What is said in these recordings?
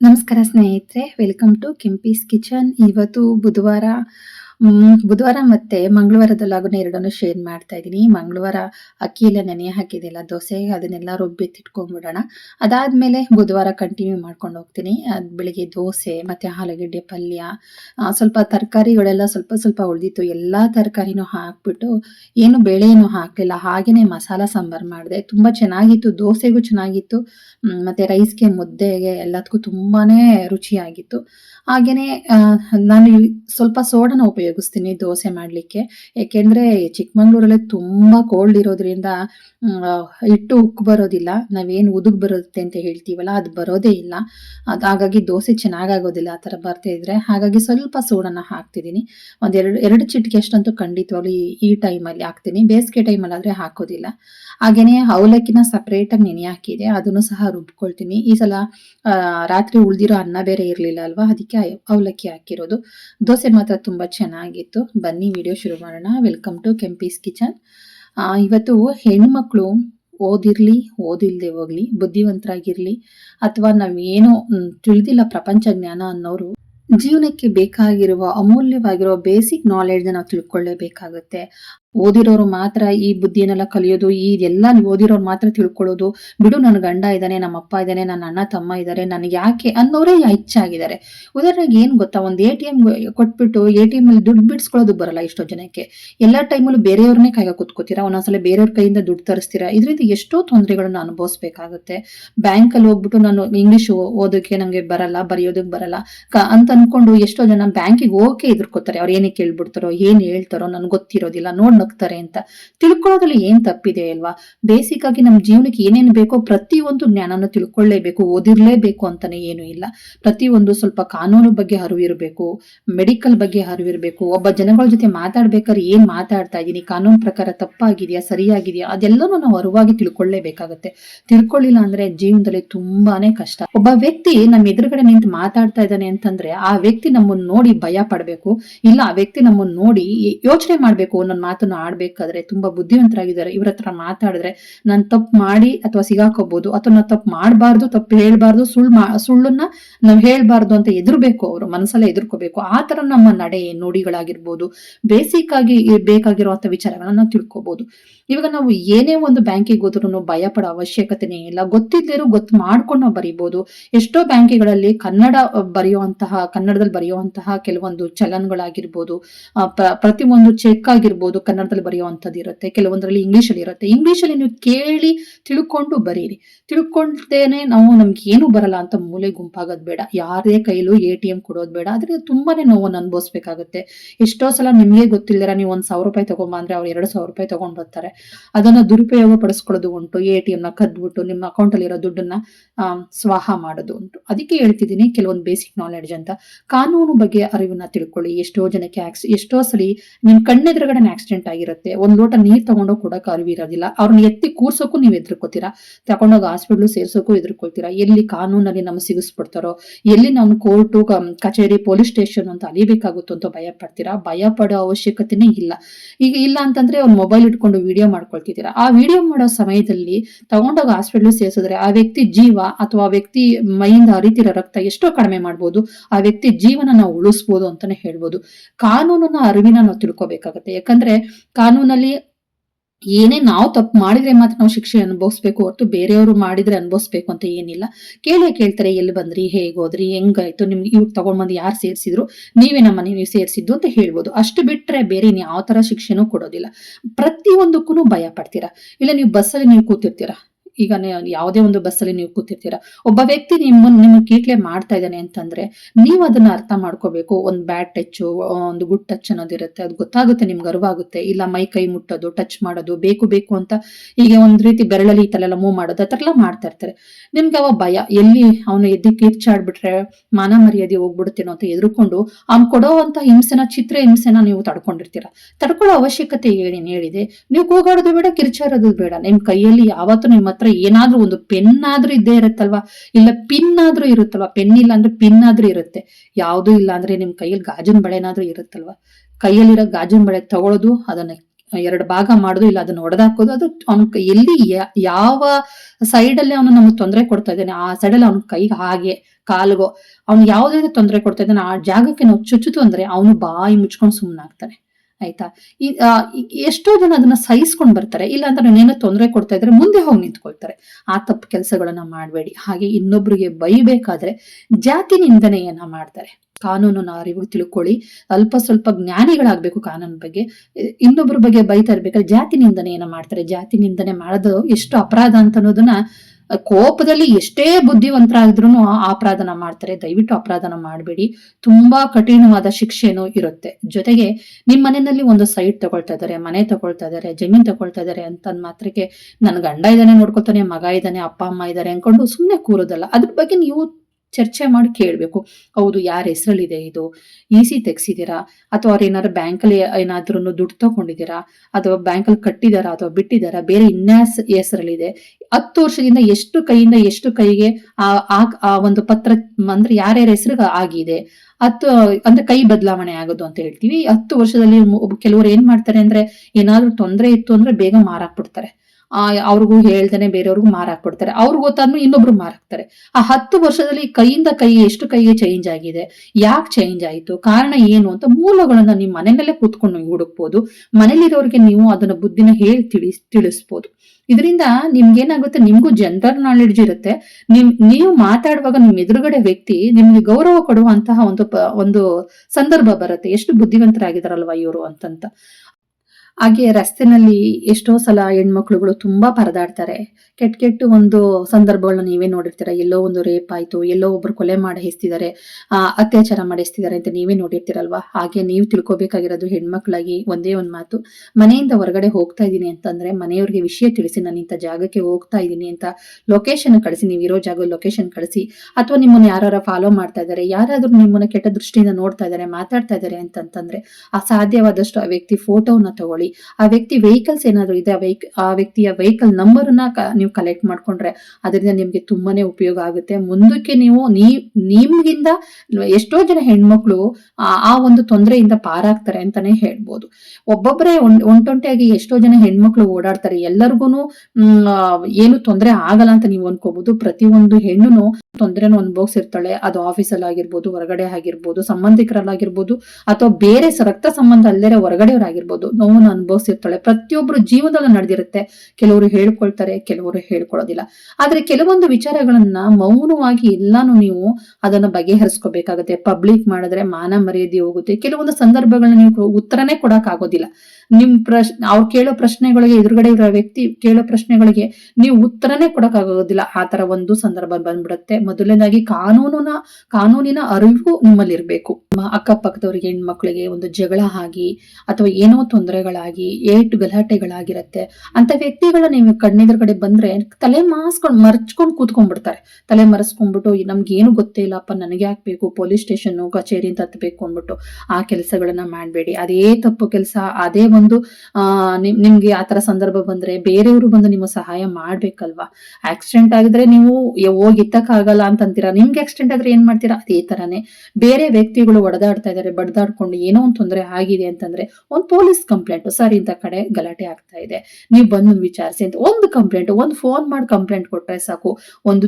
ನಮಸ್ಕಾರ ಸ್ನೇಹಿತರೆ welcome to Kempee's kitchen ಇವತ್ತು ಬುಧವಾರ ಬುಧವಾರ ಮತ್ತೆ ಮಂಗಳವಾರದ ಲಾಗುನ ಎರಡನ್ನು ಶೇರ್ ಮಾಡ್ತಾ ಇದ್ದೀನಿ. ಮಂಗಳವಾರ ಅಕ್ಕಿ ಎಲ್ಲ ನೆನೆ ಹಾಕಿದೆಲ್ಲ ದೋಸೆ, ಅದನ್ನೆಲ್ಲ ರುಬ್ಬಿತ್ತಿಟ್ಕೊಂಡ್ಬಿಡೋಣ ಅದಾದ್ಮೇಲೆ ಬುಧವಾರ ಕಂಟಿನ್ಯೂ ಮಾಡ್ಕೊಂಡು ಹೋಗ್ತೀನಿ. ಅದ್ ಬೆಳಿಗ್ಗೆ ದೋಸೆ, ಮತ್ತೆ ಆಲೂಗಡ್ಡೆ ಪಲ್ಯ ಸ್ವಲ್ಪ ತರಕಾರಿಗಳೆಲ್ಲ ಸ್ವಲ್ಪ ಸ್ವಲ್ಪ ಉಳಿದಿತ್ತು. ಎಲ್ಲಾ ತರಕಾರಿನೂ ಹಾಕ್ಬಿಟ್ಟು, ಏನು ಬೇಳೆ ಹಾಕಲಿಲ್ಲ. ಹಾಗೇನೆ ಮಸಾಲ ಸಾಂಬಾರ್ ಮಾಡಿದೆ. ತುಂಬಾ ಚೆನ್ನಾಗಿತ್ತು, ದೋಸೆಗೂ ಚೆನ್ನಾಗಿತ್ತು. ಮತ್ತು ಮತ್ತೆ ರೈಸ್ಗೆ ಮುದ್ದೆಗೆ ಎಲ್ಲದಕ್ಕೂ ತುಂಬಾನೇ ರುಚಿಯಾಗಿತ್ತು. ಹಾಗೇನೆ ನಾನು ಸ್ವಲ್ಪ ಸೋಡನ ಉಪಯೋಗಿಸ್ತೀನಿ ದೋಸೆ ಮಾಡಲಿಕ್ಕೆ. ಏಕೆಂದರೆ ಚಿಕ್ಕಮಂಗ್ಳೂರಲ್ಲೇ ತುಂಬ ಕೋಲ್ಡ್ ಇರೋದ್ರಿಂದ ಹಿಟ್ಟು ಉಕ್ಕು ಬರೋದಿಲ್ಲ. ನಾವೇನು ಉದುಗ್ ಬರುತ್ತೆ ಅಂತ ಹೇಳ್ತೀವಲ್ಲ, ಅದು ಬರೋದೇ ಇಲ್ಲ. ಅದು ಹಾಗಾಗಿ ದೋಸೆ ಚೆನ್ನಾಗಾಗೋದಿಲ್ಲ ಆ ಥರ ಬರ್ತಾ ಇದ್ರೆ. ಹಾಗಾಗಿ ಸ್ವಲ್ಪ ಸೋಡನ ಹಾಕ್ತಿದ್ದೀನಿ. ಒಂದೆರಡು ಎರಡು ಚಿಟಿಕೆ ಅಷ್ಟಂತೂ ಖಂಡಿತವಾಗ್ಲೂ ಈ ಟೈಮಲ್ಲಿ ಹಾಕ್ತೀನಿ. ಬೇಸಿಗೆ ಟೈಮಲ್ಲಿ ಆದರೆ ಹಾಕೋದಿಲ್ಲ. ಹಾಗೆಯೇ ಅವಲಕ್ಕಿನ ಸಪ್ರೇಟಾಗಿ ನೆನೆ ಹಾಕಿದೆ. ಅದನ್ನು ಸಹ ರುಬ್ಕೊಳ್ತೀನಿ. ಈ ಸಲ ರಾತ್ರಿ ಉಳಿದಿರೋ ಅನ್ನ ಬೇರೆ ಇರಲಿಲ್ಲ ಅಲ್ವಾ? ಅದಕ್ಕೆ ಅವಲಕ್ಕಿ ಹಾಕಿರೋದು. ದೋಸೆ ಮಾತ್ರ ತುಂಬಾ ಚೆನ್ನಾಗಿತ್ತು. ಬನ್ನಿ ವಿಡಿಯೋ ಶುರು ಮಾಡೋಣ. ವೆಲ್ಕಮ್ ಟು ಕೆಂಪೀಸ್ ಕಿಚನ್ ಇವತ್ತು ಹೆಣ್ಮಕ್ಳು ಓದಿರ್ಲಿ, ಓದಿಲ್ದೆ ಹೋಗ್ಲಿ, ಬುದ್ಧಿವಂತರಾಗಿರ್ಲಿ, ಅಥವಾ ನಾವೇನೋ ತಿಳಿದಿಲ್ಲ ಪ್ರಪಂಚ ಜ್ಞಾನ ಅನ್ನೋರು, ಜೀವನಕ್ಕೆ ಬೇಕಾಗಿರುವ ಅಮೂಲ್ಯವಾಗಿರುವ ಬೇಸಿಕ್ ನಾಲೆಡ್ಜ್ ನಾವು ತಿಳ್ಕೊಳ್ಳೇಬೇಕಾಗುತ್ತೆ. ಓದಿರೋರು ಮಾತ್ರ ಈ ಬುದ್ಧಿಯನ್ನೆಲ್ಲ ಕಲಿಯೋದು, ಈ ಎಲ್ಲ ಓದಿರೋರು ಮಾತ್ರ ತಿಳ್ಕೊಳ್ಳೋದು. ಬಿಡು, ನನ್ನ ಗಂಡ ಇದ್ದಾನೆ ನಮ್ಮ ಅಪ್ಪ ಇದ್ದಾನೆ ನನ್ನ ಅಣ್ಣ, ತಮ್ಮ ಇದ್ದಾರೆ ನನಗೆ ಯಾಕೆ ಅನ್ನೋರೇ ಹೆಚ್ಚಾಗಿದ್ದಾರೆ. ಉದಾಹರಣೆಗೆ ಏನ್ ಗೊತ್ತಾ? ಒಂದು ಎ ಟಿ ಎಂ ಕೊಟ್ಬಿಟ್ಟು ಎ ಟಿ ಎಂ ಅಲ್ಲಿ ದುಡ್ಡು ಬಿಡಿಸ್ಕೊಳ್ಳೋದು ಬರಲ್ಲ ಎಷ್ಟೋ ಜನಕ್ಕೆ. ಎಲ್ಲಾ ಟೈಮಲ್ಲೂ ಬೇರೆಯವ್ರನ್ನೇ ಕೈಗೆ ಕೂತ್ಕೋತೀರಾ? ಒಂದೊಂದ್ಸಲ ಬೇರೆಯವ್ರ ಕೈಯಿಂದ ದುಡ್ಡು ತರಿಸ್ತೀರಾ? ಇದರಿಂದ ಎಷ್ಟೋ ತೊಂದರೆಗಳನ್ನ ಅನುಭವಿಸ್ಬೇಕಾಗುತ್ತೆ. ಬ್ಯಾಂಕ್ ಅಲ್ಲಿ ಹೋಗ್ಬಿಟ್ಟು ನಾನು ಇಂಗ್ಲಿಷ್ ಓದೋಕೆ ನಂಗೆ ಬರಲ್ಲ, ಬರೆಯೋದಕ್ಕೆ ಬರಲ್ಲ. ಅಂತ ಅನ್ಕೊಂಡು ಎಷ್ಟೋ ಜನ ಬ್ಯಾಂಕಿಗೆ ಹೋಗಕ್ಕೆ ಎದುರ್ಕೋತಾರೆ ಅವ್ರು ಏನಕ್ಕೆ ಕೇಳ್ಬಿಡ್ತಾರೋ, ಏನ್ ಹೇಳ್ತಾರೋ, ನನ್ಗೆ ಗೊತ್ತಿರೋದಿಲ್ಲ. ನೋಡ್ ನಗ್ತಾರೆ ಅಂತ. ತಿಳ್ಕೊಳ್ಳೋದ್ರಲ್ಲಿ ಏನ್ ತಪ್ಪಿದೆ ಅಲ್ವಾ? ಬೇಸಿಕ್ ಆಗಿ ನಮ್ಮ ಜೀವನಕ್ಕೆ ಏನೇನ್ ಬೇಕೋ ಪ್ರತಿಯೊಂದು ಜ್ಞಾನನ ತಿಳ್ಕೊಳ್ಳೇಬೇಕು, ಓದಿರ್ಲೇಬೇಕು ಅಂತಾನೆ ಏನು ಇಲ್ಲ. ಪ್ರತಿಯೊಂದು ಸ್ವಲ್ಪ ಕಾನೂನು ಬಗ್ಗೆ ಅರಿವಿರಬೇಕು, ಮೆಡಿಕಲ್ ಬಗ್ಗೆ ಅರಿವಿರಬೇಕು, ಒಬ್ಬ ಜನಗಳ ಜೊತೆ ಮಾತಾಡ್ಬೇಕಾದ್ರೆ ಏನ್ ಮಾತಾಡ್ತಾ ಇದ್ದೀನಿ ಕಾನೂನು ಪ್ರಕಾರ ತಪ್ಪಾಗಿದೆಯಾ, ಸರಿಯಾಗಿದೆಯಾ, ಅದೆಲ್ಲನೂ ನಾವು ಅರಿವಾಗಿ ತಿಳ್ಕೊಳ್ಳೇಬೇಕಾಗತ್ತೆ. ತಿಳ್ಕೊಳ್ಳಿಲ್ಲ ಅಂದ್ರೆ ಜೀವನದಲ್ಲಿ ತುಂಬಾನೇ ಕಷ್ಟ. ಒಬ್ಬ ವ್ಯಕ್ತಿ ನಮ್ಮ ಎದುರುಗಡೆ ನಿಂತು ಮಾತಾಡ್ತಾ ಇದ್ದಾನೆ ಅಂತಂದ್ರೆ ಆ ವ್ಯಕ್ತಿ ನಮ್ಮನ್ನ ನೋಡಿ ಭಯ ಪಡ್ಬೇಕು, ಇಲ್ಲ ಆ ವ್ಯಕ್ತಿ ನಮ್ಮನ್ನು ನೋಡಿ ಯೋಚನೆ ಮಾಡ್ಬೇಕು ನನ್ನ ಮಾತನ್ನು ಆಡ್ಬೇಕಾದ್ರೆ ತುಂಬಾ ಬುದ್ಧಿವಂತರಾಗಿದ್ದಾರೆ. ಇವ್ರ ಹತ್ರ ಮಾತಾಡಿದ್ರೆ ನಾನ್ ತಪ್ಪು ಮಾಡಿ ಅಥವಾ ಸಿಗಾಕೋಬಹುದು ಅಥವಾ ನಾವು ತಪ್ಪು ಮಾಡಬಾರ್ದು, ತಪ್ಪು ಹೇಳ್ಬಾರ್ದು, ಸುಳ್ಳು ಮಾ, ಸುಳ್ಳನ್ನ ನಾವ್ ಹೇಳ್ಬಾರ್ದು ಅಂತ ಎದುರ್ಬೇಕು ಅವರು, ಮನಸ್ಸಲ್ಲೇ ಎದುರ್ಕೋಬೇಕು ಆ ತರ ನಮ್ಮ ನಡೆ, ನುಡಿಗಳಾಗಿರ್ಬೋದು ಬೇಸಿಕ್ ಆಗಿ ಬೇಕಾಗಿರುವಂತ ವಿಚಾರಗಳನ್ನ ನಾವು ತಿಳ್ಕೊಬಹುದು ಇವಾಗ ನಾವು ಏನೇ ಒಂದು ಬ್ಯಾಂಕಿಗೆ ಹೋದ್ರೂ ಭಯ ಪಡೋ ಅವಶ್ಯಕತೆನೇ ಇಲ್ಲ. ಗೊತ್ತಿದ್ದರೂ ಗೊತ್ತು ಮಾಡ್ಕೊಂಡು ನಾವು ಬರೀಬಹುದು ಎಷ್ಟೋ ಬ್ಯಾಂಕಿಗಳಲ್ಲಿ ಕನ್ನಡ ಬರೆಯುವಂತಹ, ಕನ್ನಡದಲ್ಲಿ ಬರೆಯುವಂತಹ ಕೆಲವೊಂದು ಚಲನ್ಗಳಾಗಿರ್ಬೋದು ಪ್ರತಿ ಒಂದು ಚೆಕ್ ಆಗಿರ್ಬೋದು ಕನ್ನಡದಲ್ಲಿ ಬರೆಯುವಂಥದ್ದು ಇರುತ್ತೆ. ಕೆಲವೊಂದರಲ್ಲಿ ಇಂಗ್ಲೀಷಲ್ಲಿ ಇರುತ್ತೆ. ಇಂಗ್ಲೀಷಲ್ಲಿ ನೀವು ಕೇಳಿ ತಿಳ್ಕೊಂಡು ಬರೀರಿ. ತಿಳ್ಕೊಂಡೇನೆ ನಾವು ನಮ್ಗೆ ಏನು ಬರಲ್ಲ ಅಂತ ಮೂಲೆ ಗುಂಪಾಗೋದು ಬೇಡ. ಯಾರೇ ಕೈಲೂ ಎ ಟಿ ಎಂ ಕೊಡೋದು ಬೇಡ. ಆದರೆ ತುಂಬಾನೇ ನೋವನ್ನು ಅನುಭವಿಸ್ಬೇಕಾಗುತ್ತೆ. ಎಷ್ಟೋ ಸಲ ನಿಮಗೆ ಗೊತ್ತಿಲ್ಲರ ನೀವು ಒಂದ್ ಸಾವಿರ ರೂಪಾಯಿ ತಗೊಂಬಂದ್ರೆ ಅವ್ರು ಎರಡು ಸಾವಿರ ರೂಪಾಯಿ ತಗೊಂಡ್ ಬರ್ತಾರೆ. ಅದನ್ನ ದುರುಪಯೋಗ ಪಡಿಸ್ಕೊಳ್ಳೋದು ಉಂಟು ಎ ಟಿ ಎಂನ ಕದ್ಬಿಟ್ಟು ನಿಮ್ಮ ಅಕೌಂಟ್ ಅಲ್ಲಿರೋ ದುಡ್ಡನ್ನ ಸ್ವಾಹ ಮಾಡೋದು ಉಂಟು. ಅದಕ್ಕೆ ಹೇಳ್ತಿದ್ದೀನಿ ಕೆಲವೊಂದು ಬೇಸಿಕ್ ನಾಲೆಡ್ಜ್ ಅಂತ. ಕಾನೂನು ಬಗ್ಗೆ ಅರಿವನ್ನ ತಿಳ್ಕೊಳ್ಳಿ. ಎಷ್ಟೋ ಜನಕ್ಕೆ ಆಕ್ಸ್ ಎಷ್ಟೋ ಸಲಿ ನಿಮ್ ಕಣ್ಣೆದುರುಗಡೆ ಆಕ್ಸಿಡೆಂಟ್ ಆಗಿರುತ್ತೆ. ಒಂದ್ ಲೋಟ ನೀರ್ ತಗೊಂಡೋಗಿ ಅರಿವು ಅರಿವಿರೋದಿಲ್ಲ ಅವ್ರನ್ನ ಎತ್ತಿ ಕೂರ್ಸೋಕು ನೀವು ಎದುರ್ಕೋತೀರಾ ತಗೊಂಡೋಗಿ ಹಾಸ್ಪಿಟ್ಲು ಸೇರ್ಸೋಕು ಎದುರ್ಕೊಳ್ತೀರಾ ಎಲ್ಲಿ ಕಾನೂನಲ್ಲಿ ನಮ್ಗೆ ಸಿಗಿಸ್ಬಿಡ್ತಾರೋ? ಎಲ್ಲಿ ನಾನು ಕೋರ್ಟು ಕಚೇರಿ, ಪೊಲೀಸ್ ಸ್ಟೇಷನ್ ಅಂತ ಅಲಿಬೇಕಾಗುತ್ತೋ ಅಂತ ಭಯ ಪಡ್ತೀರಾ ಭಯ ಪಡೋ ಅವಶ್ಯಕತೆನೇ ಇಲ್ಲ. ಈಗ ಇಲ್ಲ ಅಂತಂದ್ರೆ ಒಂದು ಮೊಬೈಲ್ ಇಟ್ಕೊಂಡು ವಿಡಿಯೋ ಮಾಡ್ಕೊಳ್ತಿದ್ದೀರಾ? ಆ ವಿಡಿಯೋ ಮಾಡೋ ಸಮಯದಲ್ಲಿ ತಗೊಂಡೋಗಿ ಹಾಸ್ಪಿಟಲ್ ಸೇರಿಸಿದ್ರೆ ಆ ವ್ಯಕ್ತಿ ಜೀವ ಅಥವಾ ಆ ವ್ಯಕ್ತಿ ಮೈಯಿಂದ ಹರಿತಿರೋ ರಕ್ತ ಎಷ್ಟೋ ಕಡಿಮೆ ಮಾಡ್ಬೋದು, ಆ ವ್ಯಕ್ತಿ ಜೀವನ ನಾವು ಉಳಿಸ್ಬೋದು ಅಂತಾನೆ ಹೇಳ್ಬೋದು. ಕಾನೂನನ್ನ ಅರಿವಿನ ನಾವು ತಿಳ್ಕೊಬೇಕಾಗತ್ತೆ. ಯಾಕಂದ್ರೆ ಕಾನೂನಲ್ಲಿ ಏನೇ ನಾವು ತಪ್ಪು ಮಾಡಿದ್ರೆ ಮಾತ್ರ ನಾವು ಶಿಕ್ಷೆ ಅನುಭವಿಸ್ಬೇಕು ಹೊರತು ಬೇರೆಯವರು ಮಾಡಿದ್ರೆ ಅನುಭವಿಸ್ಬೇಕು ಅಂತ ಏನಿಲ್ಲ. ಕೇಳೇ ಕೇಳ್ತಾರೆ, ಎಲ್ಲಿ ಬಂದ್ರಿ, ಹೇಗ್ ಹೋದ್ರಿ, ಹೆಂಗಾಯ್ತು ನಿಮ್ಗೆ ಇವ್ರು ತಗೊಂಡ್ ಬಂದು ಯಾರು ಸೇರಿಸಿದ್ರು? ನೀವೇ ನಮ್ಮ ನೀವು ಸೇರಿಸಿದ್ದು ಅಂತ ಹೇಳ್ಬೋದು. ಅಷ್ಟು ಬಿಟ್ರೆ ಬೇರೆ ನೀವು ಯಾವ ತರ ಶಿಕ್ಷೆನೂ ಕೊಡೋದಿಲ್ಲ. ಪ್ರತಿಯೊಂದಕ್ಕೂ ಭಯ ಪಡ್ತೀರಾ? ಇಲ್ಲ ನೀವು ಬಸ್ಸಲ್ಲಿ ನೀವು ಕೂತಿರ್ತೀರಾ? ಈಗ ಯಾವುದೇ ಒಂದು ಬಸ್ಸಲ್ಲಿ ನೀವು ಕೂತಿರ್ತೀರಾ, ಒಬ್ಬ ವ್ಯಕ್ತಿ ನಿಮ್ಮ ನಿಮ್ಮ ಕೀಟ್ಲೆ ಮಾಡ್ತಾ ಇದ್ದಾನೆ ಅಂತಂದ್ರೆ, ನೀವು ಅದನ್ನ ಅರ್ಥ ಮಾಡ್ಕೋಬೇಕು. ಒಂದು ಬ್ಯಾಡ್ ಟಚ್ ಒಂದು ಗುಡ್ ಟಚ್ ಅನ್ನೋದಿರುತ್ತೆ. ಅದು ಗೊತ್ತಾಗುತ್ತೆ, ನಿಮ್ಗೆ ಅರಿವಾಗುತ್ತೆ ಇಲ್ಲ ಮೈ ಕೈ ಮುಟ್ಟೋದು, ಟಚ್ ಮಾಡೋದು, ಬೇಕು ಬೇಕು ಅಂತ ಈಗ ಒಂದ್ ರೀತಿ ಬೆರಳಲ್ಲಿ ಈ ತಲೆಲ್ಲ ಮೂವ್ ಮಾಡೋದು, ಆ ಥರ ಮಾಡ್ತಾ ಇರ್ತಾರೆ. ನಿಮ್ಗೆ ಅವ ಭಯ. ಎಲ್ಲಿ ಅವನು ಎದ್ದು ಕಿರ್ಚಾಡ್ಬಿಟ್ರೆ, ಮಾನ ಮರ್ಯಾದೆ ಹೋಗ್ಬಿಡುತ್ತೇನೋ ಅಂತ ಹೆದ್ರಕೊಂಡು ಅವ್ನ್ ಕೊಡೋ ಅಂತ ಹಿಂಸೆನ, ಚಿತ್ರ ಹಿಂಸೆನ ನೀವು ತಡ್ಕೊಂಡಿರ್ತೀರ? ತಡ್ಕೊಳ್ಳೋ ಅವಶ್ಯಕತೆ ಏನೇನು ಹೇಳಿದೆ? ನೀವು ಕೂಗಾಡೋದು ಬೇಡ, ಕಿರ್ಚಾಡೋದು ಬೇಡ. ನಿಮ್ ಕೈಯಲ್ಲಿ ಯಾವತ್ತೂ ನಿಮ್ಮ ಹತ್ರ ಏನಾದ್ರೂ ಒಂದು ಪೆನ್ ಆದ್ರೂ ಇದ್ದೇ ಇರುತ್ತಲ್ವಾ? ಇಲ್ಲ ಪಿನ್ ಆದ್ರೂ ಇರುತ್ತಲ್ವಾ? ಪೆನ್ ಇಲ್ಲ ಅಂದ್ರೆ ಪಿನ್ ಆದ್ರೂ ಇರುತ್ತೆ. ಯಾವ್ದೂ ಇಲ್ಲ ಅಂದ್ರೆ ನಿಮ್ ಕೈಯಲ್ಲಿ ಗಾಜಿನ ಬಳೆನಾದ್ರೂ ಇರುತ್ತಲ್ವಾ? ಕೈಯಲ್ಲಿರೋ ಗಾಜಿನ ಬಳೆ ತಗೊಳ್ಳೋದು ಅದನ್ನ ಎರಡು ಭಾಗ ಮಾಡೋದು, ಇಲ್ಲ ಅದನ್ನ ಹೊಡೆದಾಕೋದು ಅದು ಅವ್ನ ಎಲ್ಲಿ ಯಾವ ಸೈಡ್ ಅಲ್ಲಿ ಅವನು ನಮಗೆ ತೊಂದರೆ ಕೊಡ್ತಾ ಇದ್ದಾನೆ, ಆ ಸೈಡ್ ಅಲ್ಲಿ ಅವ್ನ ಕೈ ಹಾಗೆ, ಕಾಲ್ಗೋ, ಅವ್ನು ಯಾವ್ದಾದ್ರು ತೊಂದರೆ ಕೊಡ್ತಾ ಇದ್ದಾನೆ, ಆ ಜಾಗಕ್ಕೆ ನಾವು ಚುಚ್ಚುತ್ತು ಅಂದ್ರೆ ಅವನು ಬಾಯಿ ಮುಚ್ಕೊಂಡು ಸುಮ್ಮನಾಗ್ತಾನೆ ಆಯ್ತಾ? ಎಷ್ಟೋ ಜನ ಅದನ್ನ ಸಹಿಸ್ಕೊಂಡ್ ಬರ್ತಾರೆ. ಇಲ್ಲ ಅಂದ್ರೆ ನಾನೇನೋ ತೊಂದರೆ ಕೊಡ್ತಾ ಇದ್ರೆ ಮುಂದೆ ಹೋಗಿ ನಿಂತ್ಕೊಳ್ತಾರೆ. ಆ ತಪ್ಪು ಕೆಲಸಗಳನ್ನ ಮಾಡಬೇಡಿ. ಹಾಗೆ ಇನ್ನೊಬ್ರಿಗೆ ಬೈಬೇಕಾದ್ರೆ ಜಾತಿ ನಿಂದನೆಯನ್ನ ಮಾಡ್ತಾರೆ. ಕಾನೂನನ್ನ ಅರಿವು ತಿಳ್ಕೊಳ್ಳಿ. ಅಲ್ಪ ಸ್ವಲ್ಪ ಜ್ಞಾನಿಗಳಾಗ್ಬೇಕು ಕಾನೂನು ಬಗ್ಗೆ. ಇನ್ನೊಬ್ರ ಬಗ್ಗೆ ಬೈತಾ ಇರ್ಬೇಕಾದ್ರೆ ಜಾತಿ ನಿಂದನೆಯನ್ನ ಮಾಡ್ತಾರೆ. ಜಾತಿ ನಿಂದನೆ ಮಾಡೋದು ಎಷ್ಟು ಅಪರಾಧ ಅಂತ ಅನ್ನೋದನ್ನ ಕೋಪದಲ್ಲಿ ಎಷ್ಟೇ ಬುದ್ಧಿವಂತರಾಗಿದ್ರು ಅಪರಾಧನ ಮಾಡ್ತಾರೆ. ದಯವಿಟ್ಟು ಅಪರಾಧನ ಮಾಡಬೇಡಿ. ತುಂಬಾ ಕಠಿಣವಾದ ಶಿಕ್ಷೆನೂ ಇರುತ್ತೆ. ಜೊತೆಗೆ ನಿಮ್ ಮನೆಯಲ್ಲಿ ಒಂದು ಸೈಟ್ ತಗೊಳ್ತಾ ಇದಾರೆ ಮನೆ ತಗೊಳ್ತಾ ಇದ್ದಾರೆ, ಜಮೀನ್ ತಗೊಳ್ತಾ ಇದ್ದಾರೆ ಅಂತಂದ್ ಮಾತ್ರಕ್ಕೆ ನನ್ ಗಂಡ ಇದ್ದಾನೆ ನೋಡ್ಕೊತಾನೆ, ಮಗ ಇದ್ದಾನೆ, ಅಪ್ಪ, ಅಮ್ಮ ಇದಾರೆ ಅನ್ಕೊಂಡು ಸುಮ್ನೆ ಕೂರೋದಲ್ಲ. ಅದ್ರ ಬಗ್ಗೆ ನೀವು ಚರ್ಚೆ ಮಾಡಿ ಕೇಳಬೇಕು. ಹೌದು, ಯಾರ ಹೆಸರಲ್ಲಿದೆ ಇದು? ಈಸಿ ಸಿ ತೆಗ್ಸಿದ್ದೀರಾ? ಅಥವಾ ಅವ್ರು ಏನಾದ್ರು ಬ್ಯಾಂಕಲ್ಲಿ ಏನಾದ್ರೂ ದುಡ್ಡು ತಗೊಂಡಿದ್ದೀರಾ? ಅಥವಾ ಬ್ಯಾಂಕಲ್ಲಿ ಕಟ್ಟಿದಾರಾ? ಅಥವಾ ಬಿಟ್ಟಿದಾರಾ? ಬೇರೆ ಇನ್ಯಾಸ ಹೆಸರಲ್ಲಿದೆ? ಹತ್ತು ವರ್ಷದಿಂದ ಎಷ್ಟು ಕೈಯಿಂದ ಎಷ್ಟು ಕೈಗೆ ಆ ಒಂದು ಪತ್ರ, ಅಂದ್ರೆ ಯಾರ್ಯಾರ ಹೆಸರಿಗೆ ಆಗಿದೆ? ಹತ್ತು, ಅಂದ್ರೆ ಕೈ ಬದಲಾವಣೆ ಆಗೋದು ಅಂತ ಹೇಳ್ತೀವಿ. ಹತ್ತು ವರ್ಷದಲ್ಲಿ ಕೆಲವರು ಏನ್ ಮಾಡ್ತಾರೆ ಅಂದ್ರೆ ಏನಾದ್ರೂ ತೊಂದರೆ ಇತ್ತು ಅಂದ್ರೆ ಬೇಗ ಮಾರಾಕ್ಬಿಡ್ತಾರೆ. ಅವ್ರಿಗೂ ಹೇಳ್ದೇನೆ ಬೇರೆಯವ್ರಿಗೂ ಮಾರಾಕ್ಬಿಡ್ತಾರೆ ಅವ್ರಿಗೆ ಗೊತ್ತಾದ್ರೂ ಇನ್ನೊಬ್ರು ಮಾರಾಕ್ತಾರೆ ಆ ಹತ್ತು ವರ್ಷದಲ್ಲಿ ಕೈಯಿಂದ ಕೈ, ಎಷ್ಟು ಕೈಗೆ ಚೇಂಜ್ ಆಗಿದೆ, ಯಾಕೆ ಚೇಂಜ್ ಆಯಿತು, ಕಾರಣ ಏನು ಅಂತ ಮೂಲಗಳನ್ನ ನಿಮ್ಮ ಮನೆಯಲ್ಲೇ ಕೂತ್ಕೊಂಡು ನೀವು ಹುಡುಕ್ಬೋದು. ಮನೇಲಿರೋರಿಗೆ ನೀವು ಅದನ್ನ ಬುದ್ಧಿನ ಹೇಳಿ ತಿಳಿಸ್ ತಿಳಿಸ್ಬೋದು. ಇದರಿಂದ ನಿಮ್ಗೇನಾಗುತ್ತೆ, ನಿಮ್ಗೂ ಜನರಲ್ ನಾಲೆಡ್ಜ್ ಇರುತ್ತೆ. ನಿಮ್, ನೀವು ಮಾತಾಡುವಾಗ ನಿಮ್ ಎದುರುಗಡೆ ವ್ಯಕ್ತಿ ನಿಮ್ಗೆ ಗೌರವ ಕೊಡುವಂತಹ ಒಂದು ಒಂದು ಸಂದರ್ಭ ಬರುತ್ತೆ. ಎಷ್ಟು ಬುದ್ಧಿವಂತರಾಗಿದಾರಲ್ವಾ ಇವರು ಅಂತಂತ. ಹಾಗೆ ರಸ್ತೆನಲ್ಲಿ ಎಷ್ಟೋ ಸಲ ಹೆಣ್ಮಕ್ಳುಗಳು ತುಂಬಾ ಪರದಾಡ್ತಾರೆ. ಕೆಟ್ಟ ಕೆಟ್ಟ ಒಂದು ಸಂದರ್ಭಗಳನ್ನ ನೀವೇ ನೋಡಿರ್ತೀರ. ಎಲ್ಲೋ ಒಂದು ರೇಪ್ ಆಯ್ತು, ಎಲ್ಲೋ ಒಬ್ರು ಕೊಲೆ ಮಾಡಿ ಅತ್ಯಾಚಾರ ಅತ್ಯಾಚಾರ ಮಾಡಿಸ್ತಿದ್ದಾರೆ ಅಂತ ನೀವೇ ನೋಡಿರ್ತೀರಲ್ವಾ? ಹಾಗೆ ನೀವು ತಿಳ್ಕೊಬೇಕಾಗಿರೋದು ಹೆಣ್ಮಕ್ಳಾಗಿ ಒಂದೇ ಒಂದ್ ಮಾತು. ಮನೆಯಿಂದ ಹೊರಗಡೆ ಹೋಗ್ತಾ ಇದ್ದೀನಿ ಅಂತಂದ್ರೆ ಮನೆಯವ್ರಿಗೆ ವಿಷಯ ತಿಳಿಸಿ, ನಾನು ಇಂಥ ಜಾಗಕ್ಕೆ ಹೋಗ್ತಾ ಇದ್ದೀನಿ ಅಂತ ಲೊಕೇಶನ್ ಕಳಿಸಿ, ನೀವು ಇರೋ ಜಾಗ ಲೊಕೇಶನ್ ಕಳಿಸಿ, ಅಥವಾ ನಿಮ್ಮನ್ನ ಯಾರು ಫಾಲೋ ಮಾಡ್ತಾ ಇದ್ದಾರೆ, ಯಾರಾದ್ರೂ ನಿಮ್ಮನ್ನ ಕೆಟ್ಟ ದೃಷ್ಟಿಯಿಂದ ನೋಡ್ತಾ ಇದ್ದಾರೆ, ಮಾತಾಡ್ತಾ ಇದ್ದಾರೆ ಅಂತಂತಂದ್ರೆ ಆ ಸಾಧ್ಯವಾದಷ್ಟು ಆ ವ್ಯಕ್ತಿ ಫೋಟೋನ ತಗೊಳ್ಳಿ ಆ ವ್ಯಕ್ತಿ ವೆಹಿಕಲ್ಸ್ ಏನಾದ್ರು ಇದೆ ಆ ವ್ಯಕ್ತಿಯ ವೆಹಿಕಲ್ ನಂಬರ್ನ ನೀವು ಕಲೆಕ್ಟ್ ಮಾಡ್ಕೊಂಡ್ರೆ ಅದರಿಂದ ನಿಮ್ಗೆ ತುಂಬಾನೇ ಉಪಯೋಗ ಆಗುತ್ತೆ. ಮುಂದಕ್ಕೆ ನೀವು ನೀ ನಿಮ್ಗಿಂದ ಎಷ್ಟೋ ಜನ ಹೆಣ್ಮಕ್ಳು ಆ ಒಂದು ತೊಂದರೆಯಿಂದ ಪಾರಾಗ್ತಾರೆ ಅಂತಾನೆ ಹೇಳ್ಬೋದು. ಒಬ್ಬೊಬ್ಬರೇ ಒಂಟೊಂಟಿಯಾಗಿ ಎಷ್ಟೋ ಜನ ಹೆಣ್ಮಕ್ಳು ಓಡಾಡ್ತಾರೆ. ಆ, ಏನು ತೊಂದರೆ ಆಗಲ್ಲ ಅಂತ ನೀವು ಅನ್ಕೋಬಹುದು ಪ್ರತಿಯೊಂದು ಹೆಣ್ಣುನು ತೊಂದರೆನ ಅನುಭವಿಸಿರ್ತಾಳೆ ಅದು ಆಫೀಸಲ್ಲಿ ಆಗಿರ್ಬೋದು ಹೊರಗಡೆ ಆಗಿರ್ಬೋದು ಸಂಬಂಧಿಕರಲ್ಲಾಗಿರ್ಬೋದು ಅಥವಾ ಬೇರೆ ರಕ್ತ ಸಂಬಂಧ ಅಲ್ಲದೆ ಹೊರಗಡೆಯವರಾಗಿರ್ಬೋದು. ನೋವನ್ನು ಅನುಭವಿಸಿರ್ತಾಳೆ. ಪ್ರತಿಯೊಬ್ಬರು ಜೀವನದಲ್ಲಿ ನಡೆದಿರುತ್ತೆ. ಕೆಲವರು ಹೇಳ್ಕೊಳ್ತಾರೆ, ಕೆಲವರು ಹೇಳ್ಕೊಳ್ಳೋದಿಲ್ಲ. ಆದ್ರೆ ಕೆಲವೊಂದು ವಿಚಾರಗಳನ್ನ ಮೌನವಾಗಿ ಎಲ್ಲಾನು ನೀವು ಅದನ್ನ ಬಗೆಹರಿಸ್ಕೋಬೇಕಾಗುತ್ತೆ. ಪಬ್ಲಿಕ್ ಮಾಡಿದ್ರೆ ಮಾನ ಮರ್ಯಾದೆ ಹೋಗುತ್ತೆ. ಕೆಲವೊಂದು ಸಂದರ್ಭಗಳನ್ನ ನೀವು ಉತ್ತರನೇ ಕೊಡಕ್ ಆಗೋದಿಲ್ಲ ನಿಮ್ ಪ್ರಶ್, ಅವ್ರು ಕೇಳೋ ಪ್ರಶ್ನೆಗಳಿಗೆ ಎದುರುಗಡೆ ಇರೋ ವ್ಯಕ್ತಿ ಕೇಳೋ ಪ್ರಶ್ನೆಗಳಿಗೆ ನೀವು ಉತ್ತರನೇ ಕೊಡಕ್ಕಾಗೋದಿಲ್ಲ. ಆ ತರ ಒಂದು ಸಂದರ್ಭ ಬಂದ್ಬಿಡುತ್ತೆ. ಮೊದಲನೇದಾಗಿ ಕಾನೂನಿನ ಕಾನೂನಿನ ಅರಿವು ನಿಮ್ಮಲ್ಲಿ ಇರ್ಬೇಕು ಮ- ಅಕ್ಕಪಕ್ಕದವರಿಗೆ, ಹೆಣ್ಮಕ್ಳಿಗೆ ಒಂದು ಜಗಳ ಆಗಿ ಅಥವಾ ಏನೋ ತೊಂದರೆಗಳಾಗಿ, ಏಟು ಗಲಾಟೆಗಳಾಗಿರತ್ತೆ. ಅಂತ ವ್ಯಕ್ತಿಗಳ ನೀವು ಕಣ್ಣೆದುರುಗಡೆ ಬಂದ್ರೆ ತಲೆ ಮಾಸ್ಕೊಂಡ್ ಮರ್ಚ್ಕೊಂಡು ಕೂತ್ಕೊಂಡ್ಬಿಡ್ತಾರೆ. ತಲೆ ಮರೆಸ್ಕೊಂಡ್ಬಿಟ್ಟು ನಮ್ಗೆ ಏನು ಗೊತ್ತೇ ಇಲ್ಲಪ್ಪ, ನನಗೆ ಹಾಕ್ಬೇಕು, ಪೊಲೀಸ್ ಸ್ಟೇಷನ್ ಕಚೇರಿ ಅಂತ ಹತ್ಬೇಕು ಅಂದ್ಬಿಟ್ಟು ಆ ಕೆಲಸಗಳನ್ನ ಮಾಡಬೇಡಿ. ಅದೇ ತಪ್ಪು ಕೆಲಸ, ಅದೇ ಒಂದು, ಆ ನಿಮ್ಗೆ ಆತರ ಸಂದರ್ಭ ಬಂದ್ರೆ ಬೇರೆಯವರು ಬಂದು ನಿಮ್ಮ ಸಹಾಯ ಮಾಡ್ಬೇಕಲ್ವಾ? ಆಕ್ಸಿಡೆಂಟ್ ಆಗಿದ್ರೆ ನೀವು ಹೋಗಿ ಇತ್ತಕ್ಕಾಗಲ್ಲ ಅಂತ ಅಂತೀರಾ ನಿಮ್ಗೆ ಆಕ್ಸಿಡೆಂಟ್ ಆದ್ರೆ ಏನ್ ಮಾಡ್ತೀರಾ? ಅದೇ ತರಾನೇ ಬೇರೆ ವ್ಯಕ್ತಿಗಳು ಒಡದಾಡ್ತಾ ಇದಾರೆ, ಬಡ್ದಾಡ್ಕೊಂಡು ಏನೋ ಒಂದು ತೊಂದರೆ ಆಗಿದೆ ಅಂತಂದ್ರೆ ಒಂದು ಪೊಲೀಸ್ ಕಂಪ್ಲೇಂಟ್, ಸರ್, ಇಂಥ ಕಡೆ ಗಲಾಟೆ ಆಗ್ತಾ ಇದೆ. ನೀವು ಬಂದು ವಿಚಾರಿಸಿ ಅಂತ. ಒಂದು ಕಂಪ್ಲೇಂಟ್, ಒಂದು ಫೋನ್ ಮಾಡಿ ಕಂಪ್ಲೇಂಟ್ ಕೊಟ್ರೆ ಸಾಕು. ಒಂದು